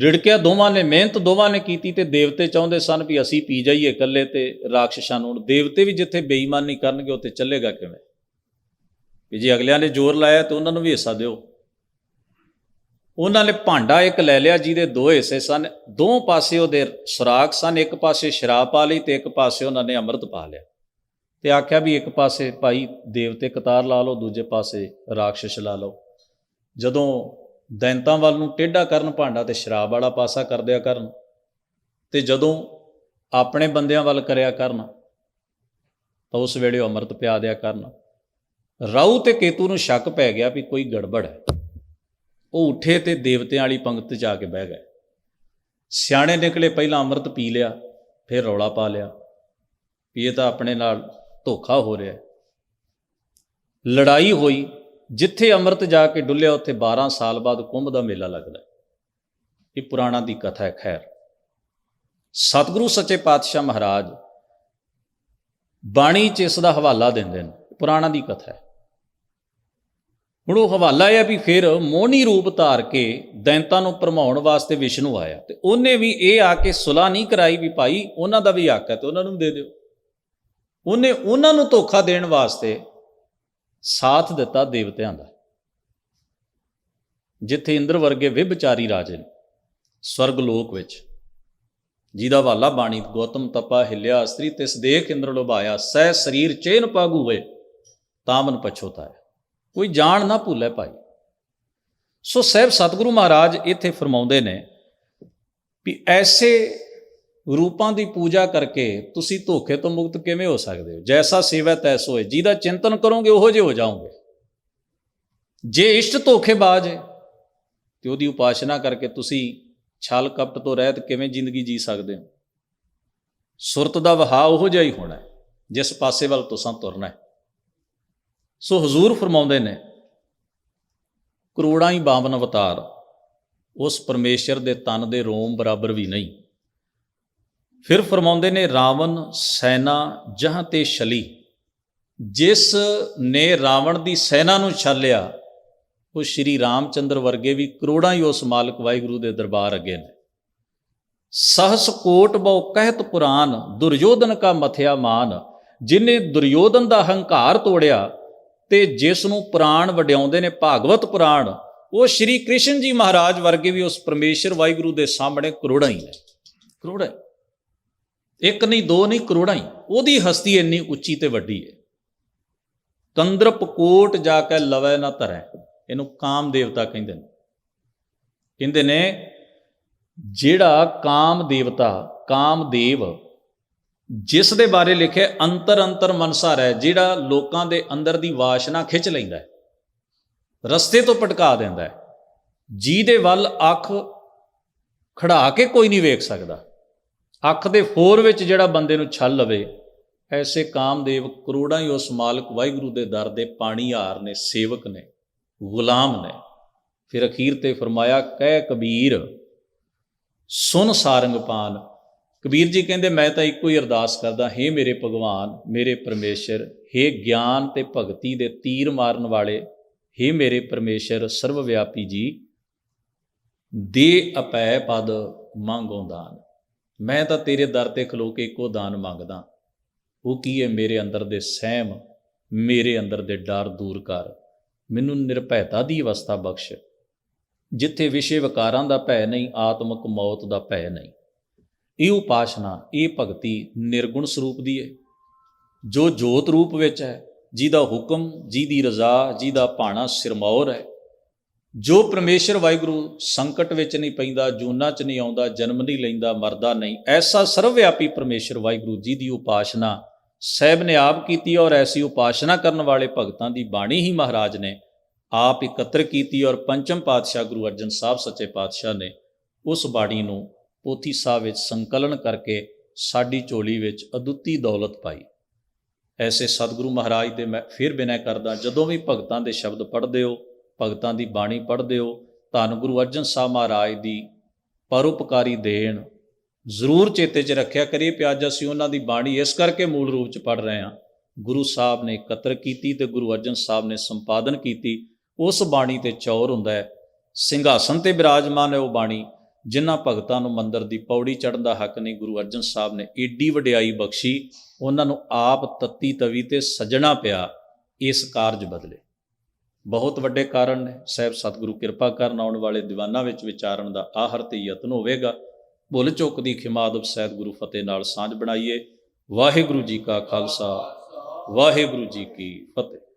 ਰਿੜਕਿਆ ਦੋਵਾਂ ਨੇ, ਮਿਹਨਤ ਦੋਵਾਂ ਨੇ ਕੀਤੀ ਤੇ ਦੇਵਤੇ ਚਾਹੁੰਦੇ ਸਨ ਵੀ ਅਸੀਂ ਪੀ ਜਾਈਏ ਇਕੱਲੇ ਤੇ ਰਾਖਸ਼ਾਂ ਨੂੰ। ਦੇਵਤੇ ਵੀ ਜਿੱਥੇ ਬੇਈਮਾਨੀ ਕਰਨਗੇ, ਉੱਥੇ ਚੱਲੇਗਾ ਕਿਵੇਂ? ਵੀ ਜੇ ਅਗਲਿਆਂ ਨੇ ਜ਼ੋਰ ਲਾਇਆ ਤੇ ਉਹਨਾਂ ਨੂੰ ਵੀ ਹਿੱਸਾ ਦਿਓ। ਉਹਨਾਂ ਨੇ ਭਾਂਡਾ ਇੱਕ ਲੈ ਲਿਆ, ਜਿਹਦੇ ਦੋ ਹਿੱਸੇ ਸਨ। ਦੋ ਪਾਸੇ ਉਹਦੇ ਸੁਰਾਖ ਸਨ, ਇੱਕ ਪਾਸੇ ਸ਼ਰਾਬ ਪਾ ਲਈ ਤੇ ਇੱਕ ਪਾਸੇ ਉਹਨਾਂ ਨੇ ਅੰਮ੍ਰਿਤ ਪਾ ਲਿਆ। ਤੇ ਆਖਿਆ ਵੀ ਇੱਕ ਪਾਸੇ ਭਾਈ ਦੇਵਤੇ ਕਤਾਰ ਲਾ ਲਓ, ਦੂਜੇ ਪਾਸੇ ਰਾਖਸ਼ ਲਾ ਲਓ। ਜਦੋਂ ਦੈਂਤਾਂ ਵੱਲ ਨੂੰ ਟੇਢਾ ਕਰਨ, ਭਾਂਡਾ ਤੇ ਸ਼ਰਾਬ ਵਾਲਾ ਪਾਸਾ ਕਰ ਦਿਆ ਕਰਨ ਤੇ ਜਦੋਂ ਆਪਣੇ ਬੰਦਿਆਂ ਵੱਲ ਕਰਿਆ ਕਰਨ, ਤਾਂ ਉਸ ਵੇਲੇ ਉਹ ਅੰਮ੍ਰਿਤ ਪਿਆ ਦਿਆ ਕਰਨ। ਰਾਹੂ ਤੇ ਕੇਤੂ ਨੂੰ ਸ਼ੱਕ ਪੈ ਗਿਆ ਵੀ ਕੋਈ ਗੜਬੜ ਹੈ। ਉਹ ਉੱਠੇ ਤੇ ਦੇਵਤਿਆਂ ਵਾਲੀ ਪੰਗਤ 'ਚ ਜਾ ਕੇ ਬਹਿ ਗਏ। ਸਿਆਣੇ ਨਿਕਲੇ, ਪਹਿਲਾਂ ਅੰਮ੍ਰਿਤ ਪੀ ਲਿਆ, ਫਿਰ ਰੌਲਾ ਪਾ ਲਿਆ। ਵੀ ਇਹ ਤਾਂ ਆਪਣੇ ਨਾਲ ਧੋਖਾ ਹੋ ਰਿਹਾ ਲੜਾਈ ਹੋਈ, ਜਿੱਥੇ ਅੰਮ੍ਰਿਤ ਜਾ ਕੇ ਡੁੱਲਿਆ, ਉੱਥੇ 12 ਸਾਲ ਬਾਅਦ ਕੁੰਭ ਦਾ ਮੇਲਾ ਲੱਗਦਾ ਇਹ ਪੁਰਾਣਾ ਦੀ ਕਥਾ ਹੈ, ਖੈਰ। ਸਤਿਗੁਰੂ ਸੱਚੇ ਪਾਤਸ਼ਾਹ ਮਹਾਰਾਜ ਬਾਣੀ 'ਚ ਇਸ ਦਾ ਹਵਾਲਾ ਦਿੰਦੇ ਨੇ, ਪੁਰਾਣਾ ਦੀ ਕਥਾ ਹੈ। ਹੁਣ ਉਹ ਹਵਾਲਾ ਇਹ ਹੈ ਵੀ ਫਿਰ ਮੋਹਣੀ ਰੂਪ ਧਾਰ ਕੇ ਦੈਂਤਾਂ ਨੂੰ ਭਰਮਾਉਣ ਵਾਸਤੇ ਵਿਸ਼ਨੂੰ ਆਇਆ। ਤੇ ਉਹਨੇ ਵੀ ਇਹ ਆ ਕੇ ਸੁਲਾ ਨਹੀਂ ਕਰਾਈ ਵੀ ਭਾਈ ਉਹਨਾਂ ਦਾ ਵੀ ਹੱਕ ਹੈ ਤੇ ਉਹਨਾਂ ਨੂੰ ਦੇ ਦਿਓ। ਉਹਨੇ ਉਹਨਾਂ ਨੂੰ ਧੋਖਾ ਦੇਣ ਵਾਸਤੇ ਸਾਥ ਦਿੱਤਾ ਦੇਵਤਿਆਂ ਦਾ। ਜਿੱਥੇ ਇੰਦਰ ਵਰਗੇ ਵਿਭਚਾਰੀ ਰਾਜੇ ਨੇ, ਸਵਰਗ ਲੋਕ ਵਿੱਚ। ਜਿਹਦਾ ਵਾਲਾ ਬਾਣੀ, ਗੌਤਮ ਤਪਾ, ਹਿਲਿਆ ਇਸਤਰੀ ਤਿਸ ਦੇਖ ਇੰਦਰ ਲੋਭਾਇਆ, ਸਹਿ ਸਰੀਰ ਚੇਨ ਪਾਗੂ ਹੋਏ, ਤਾਮਨ ਪਛੋਤਾਇਆ। ਕੋਈ ਜਾਣ ਨਾ ਭੁੱਲੇ ਭਾਈ। ਸੋ ਸਹਿਬ ਸਤਿਗੁਰੂ ਮਹਾਰਾਜ ਇੱਥੇ ਫਰਮਾਉਂਦੇ ਨੇ ਵੀ ਐਸੇ ਰੂਪਾਂ ਦੀ ਪੂਜਾ ਕਰਕੇ ਤੁਸੀਂ ਧੋਖੇ ਤੋਂ ਮੁਕਤ ਕਿਵੇਂ ਹੋ ਸਕਦੇ ਹੋ? ਜੈਸਾ ਸੇਵਾ ਤੈਸੋ ਹੈ ਜਿਹਦਾ ਚਿੰਤਨ ਕਰੋਗੇ ਉਹੋ ਜਿਹੇ ਹੋ ਜਾਓਗੇ। ਜੇ ਇਸ਼ਟ ਧੋਖੇਬਾਜ਼ ਹੈ, ਤੇ ਉਹਦੀ ਉਪਾਸ਼ਨਾ ਕਰਕੇ ਤੁਸੀਂ ਛਲ ਕਪਟ ਤੋਂ ਰਹਿਤ ਕਿਵੇਂ ਜ਼ਿੰਦਗੀ ਜੀ ਸਕਦੇ ਹੋ? ਸੁਰਤ ਦਾ ਵਹਾਅ ਉਹੋ ਜਿਹਾ ਹੀ ਹੋਣਾ ਜਿਸ ਪਾਸੇ ਵੱਲ ਤੁਸੀਂ ਤੁਰਨਾ ਹੈ। ਸੋ ਹਜ਼ੂਰ ਫਰਮਾਉਂਦੇ ਨੇ, ਕਰੋੜਾਂ ਹੀ ਬਾਵਨ ਅਵਤਾਰ, ਉਸ ਪਰਮੇਸ਼ਰ ਦੇ ਤਨ ਦੇ ਰੋਮ ਬਰਾਬਰ ਵੀ ਨਹੀਂ। ਫਿਰ ਫਰਮਾਉਂਦੇ ਨੇ, ਰਾਵਣ, ਸੈਨਾ, ਜਹਾਂ ਤੇ ਛਲੀ, ਜਿਸ ਨੇ ਰਾਵਣ ਦੀ ਸੈਨਾ ਨੂੰ ਛਾਲਿਆ ਉਹ ਸ਼੍ਰੀ ਰਾਮਚੰਦਰ ਵਰਗੇ ਵੀ ਕਰੋੜਾਂ ਹੀ ਉਸ ਮਾਲਕ ਵਾਹਿਗੁਰੂ ਦੇ ਦਰਬਾਰ ਅੱਗੇ ਨੇ। ਸਹਸ ਕੋਟ ਬਹੁ ਕਹਿਤ ਪੁਰਾਨ, ਦੁਰਯੋਧਨ ਕਾ ਮਥਿਆ ਮਾਨ, ਜਿਨੇ ਦੁਰਯੋਧਨ ਦਾ ਹੰਕਾਰ ਤੋੜਿਆ ਤੇ ਜਿਸ ਨੂੰ ਪੁਰਾਣ ਵਡਿਆਉਂਦੇ ਨੇ, ਭਾਗਵਤ ਪੁਰਾਣ, ਉਹ ਸ਼੍ਰੀ ਕ੍ਰਿਸ਼ਨ ਜੀ ਮਹਾਰਾਜ ਵਰਗੇ ਵੀ ਉਸ ਪਰਮੇਸ਼ਰ ਵਾਹਿਗੁਰੂ ਦੇ ਸਾਹਮਣੇ ਕਰੋੜਾਂ ਹੀ ਨੇ। ਕਰੋੜਾਂ ਇੱਕ ਨਹੀਂ, ਦੋ ਨਹੀਂ, ਕਰੋੜਾਂ ਹੀ। ਉਹਦੀ ਹਸਤੀ ਇੰਨੀ ਉੱਚੀ ਤੇ ਵੱਡੀ ਹੈ ਕੰਦਰਪ ਕੋਟ ਜਾ ਕੇ ਲਵੈ ਨਾ ਧਰੈ। ਇਹਨੂੰ ਕਾਮ ਦੇਵਤਾ ਕਹਿੰਦੇ ਨੇ। ਕਹਿੰਦੇ ਨੇ, ਜਿਹੜਾ ਕਾਮ ਦੇਵਤਾ, ਕਾਮਦੇਵ ਜਿਸ ਦੇ ਬਾਰੇ ਲਿਖਿਆ, ਅੰਤਰ ਅੰਤਰ ਮਨਸਾ ਹੈ ਜਿਹੜਾ ਲੋਕਾਂ ਦੇ ਅੰਦਰ ਦੀ ਵਾਸ਼ਨਾ ਖਿੱਚ ਲੈਂਦਾ ਹੈ, ਰਸਤੇ ਤੋਂ ਭਟਕਾ ਦਿੰਦਾ ਹੈ ਜੀ ਦੇ ਵੱਲ ਅੱਖ ਖੜਾ ਕੇ ਕੋਈ ਨਹੀਂ ਵੇਖ ਸਕਦਾ। ਅੱਖ ਦੇ ਫੋਰ ਵਿੱਚ ਜਿਹੜਾ ਬੰਦੇ ਨੂੰ ਛਲ ਲਵੇ, ਐਸੇ ਕਾਮਦੇਵ ਕਰੋੜਾਂ ਹੀ ਉਸ ਮਾਲਕ ਵਾਹਿਗੁਰੂ ਦੇ ਦਰ ਦੇ ਪਾਣੀ ਹਾਰ ਨੇ, ਸੇਵਕ ਨੇ, ਗੁਲਾਮ ਨੇ। ਫਿਰ ਅਖੀਰ ਤੇ ਫਰਮਾਇਆ, ਕਹਿ ਕਬੀਰ, ਸੁਨ ਸਾਰੰਗ ਕਬੀਰ ਜੀ ਕਹਿੰਦੇ, ਮੈਂ ਤਾਂ ਇੱਕੋ ਹੀ ਅਰਦਾਸ ਕਰਦਾ, ਹੇ ਮੇਰੇ ਭਗਵਾਨ, ਮੇਰੇ ਪਰਮੇਸ਼ਰ, ਹੇ ਗਿਆਨ ਤੇ ਭਗਤੀ ਦੇ ਤੀਰ ਮਾਰਨ ਵਾਲੇ, ਹੇ ਮੇਰੇ ਪਰਮੇਸ਼ਰ ਸਰਵ ਵਿਆਪੀ ਜੀ, ਦੇ ਅਪੈ ਪਦ ਮੰਗੋ ਦਾਨ ਮੈਂ ਤਾਂ ਤੇਰੇ ਦਰ ਤੇ ਖਲੋ ਕੇ ਇੱਕੋ ਦਾਨ ਮੰਗਦਾ। ਉਹ ਕੀ ਹੈ ਮੇਰੇ ਅੰਦਰ ਦੇ ਸਹਿਮ, ਮੇਰੇ ਅੰਦਰ ਦੇ ਡਰ ਦੂਰ ਕਰ। ਮੈਨੂੰ ਨਿਰਭੈਤਾ ਦੀ ਅਵਸਥਾ ਬਖਸ਼। ਜਿੱਥੇ ਵਿਸ਼ੇ ਵਿਕਾਰਾਂ ਦਾ ਭੈ ਨਹੀਂ, ਆਤਮਿਕ ਮੌਤ ਦਾ ਭੈ ਨਹੀਂ। ਇਹ ਉਪਾਸ਼ਨਾ, ਇਹ ਭਗਤੀ ਨਿਰਗੁਣ ਸਰੂਪ ਦੀ ਹੈ। ਜੋ ਜੋਤ ਰੂਪ ਵਿੱਚ ਹੈ, ਜਿਹਦਾ ਹੁਕਮ, ਜਿਹਦੀ ਰਜ਼ਾ, ਜਿਹਦਾ ਭਾਣਾ ਸਿਰਮੌਰ ਹੈ। ਜੋ ਪਰਮੇਸ਼ਰ ਵਾਹਿਗੁਰੂ ਸੰਕਟ ਵਿੱਚ ਨਹੀਂ ਪੈਂਦਾ, ਜੂਨਾ 'ਚ ਨਹੀਂ ਆਉਂਦਾ, ਜਨਮ ਨਹੀਂ ਲੈਂਦਾ, ਮਰਦਾ ਨਹੀਂ, ਐਸਾ ਸਰਵਵਿਆਪੀ ਪਰਮੇਸ਼ਰ ਵਾਹਿਗੁਰੂ ਜੀ ਦੀ ਉਪਾਸ਼ਨਾ ਸਹਿਬ ਨੇ ਆਪ ਕੀਤੀ ਔਰ ਐਸੀ ਉਪਾਸ਼ਨਾ ਕਰਨ ਵਾਲੇ ਭਗਤਾਂ ਦੀ ਬਾਣੀ ਹੀ ਮਹਾਰਾਜ ਨੇ ਆਪ ਇਕੱਤਰ ਕੀਤੀ ਔਰ ਪੰਚਮ ਪਾਤਸ਼ਾਹ ਗੁਰੂ ਅਰਜਨ ਸਾਹਿਬ ਸੱਚੇ ਪਾਤਸ਼ਾਹ ਨੇ ਉਸ ਬਾਣੀ ਨੂੰ ਪੋਥੀ ਸਾਹਿਬ ਵਿੱਚ ਸੰਕਲਨ ਕਰਕੇ ਸਾਡੀ ਝੋਲੀ ਵਿੱਚ ਅਦੁੱਤੀ ਦੌਲਤ ਪਾਈ। ਐਸੇ ਸਤਿਗੁਰੂ ਮਹਾਰਾਜ ਦੇ ਮੈਂ ਫਿਰ ਬਿਨੈ ਕਰਦਾ, ਜਦੋਂ ਵੀ ਭਗਤਾਂ ਦੇ ਸ਼ਬਦ ਪੜ੍ਹਦੇ ਹੋ, ਭਗਤਾਂ ਦੀ ਬਾਣੀ ਪੜ੍ਹਦੇ ਹੋ, ਧੰਨ ਗੁਰੂ ਅਰਜਨ ਸਾਹਿਬ ਮਹਾਰਾਜ ਦੀ ਪਰਉਪਕਾਰੀ ਦੇਣ, ਜ਼ਰੂਰ ਚੇਤੇ 'ਚ ਰੱਖਿਆ ਕਰੀਏ ਕਿ ਅੱਜ ਅਸੀਂ ਉਹਨਾਂ ਦੀ ਬਾਣੀ ਇਸ ਕਰਕੇ ਮੂਲ ਰੂਪ 'ਚ ਪੜ੍ਹ ਰਹੇ ਹਾਂ। ਗੁਰੂ ਸਾਹਿਬ ਨੇ ਇਕੱਤਰ ਕੀਤੀ ਤੇ ਗੁਰੂ ਅਰਜਨ ਸਾਹਿਬ ਨੇ ਸੰਪਾਦਨ ਕੀਤੀ, ਉਸ ਬਾਣੀ ਤੇ ਚੌਰ ਹੁੰਦਾ ਹੈ। ਸਿੰਘਾਸਨ ਤੇ ਬਿਰਾਜਮਾਨ ਹੈ ਉਹ ਬਾਣੀ। ਜਿਨ੍ਹਾਂ ਭਗਤਾਂ ਨੂੰ ਮੰਦਰ ਦੀ ਪੌੜੀ ਚੜ੍ਹਨ ਦਾ ਹੱਕ ਨਹੀਂ, ਗੁਰੂ ਅਰਜਨ ਸਾਹਿਬ ਨੇ ਏਡੀ ਵਡਿਆਈ ਬਖਸ਼ੀ, ਉਹਨਾਂ ਨੂੰ ਆਪ ਤੱਤੀ ਤਵੀ ਤੇ ਸਜਣਾ ਪਿਆ, ਇਸ ਕਾਰਜ ਬਦਲੇ। ਬਹੁਤ ਵੱਡੇ ਕਾਰਨ ਨੇ। ਸਹਿਬ, ਸਤਿਗੁਰੂ ਕਿਰਪਾ ਕਰਨ ਆਉਣ ਵਾਲੇ ਦੀਵਾਨਾਂ ਵਿੱਚ ਵਿਚਾਰਨ ਦਾ ਆਹਰ ਤੇ ਯਤਨ ਹੋਵੇਗਾ। ਭੁੱਲ ਚੁੱਕ ਦੀ ਖਿਮਾਦਬ ਸਹਿਬ ਗੁਰੂ ਫਤਿਹ ਨਾਲ ਸਾਂਝ ਬਣਾਈਏ। ਵਾਹਿਗੁਰੂ ਜੀ ਕਾ ਖਾਲਸਾ, ਵਾਹਿਗੁਰੂ ਜੀ ਕੀ ਫਤਿਹ।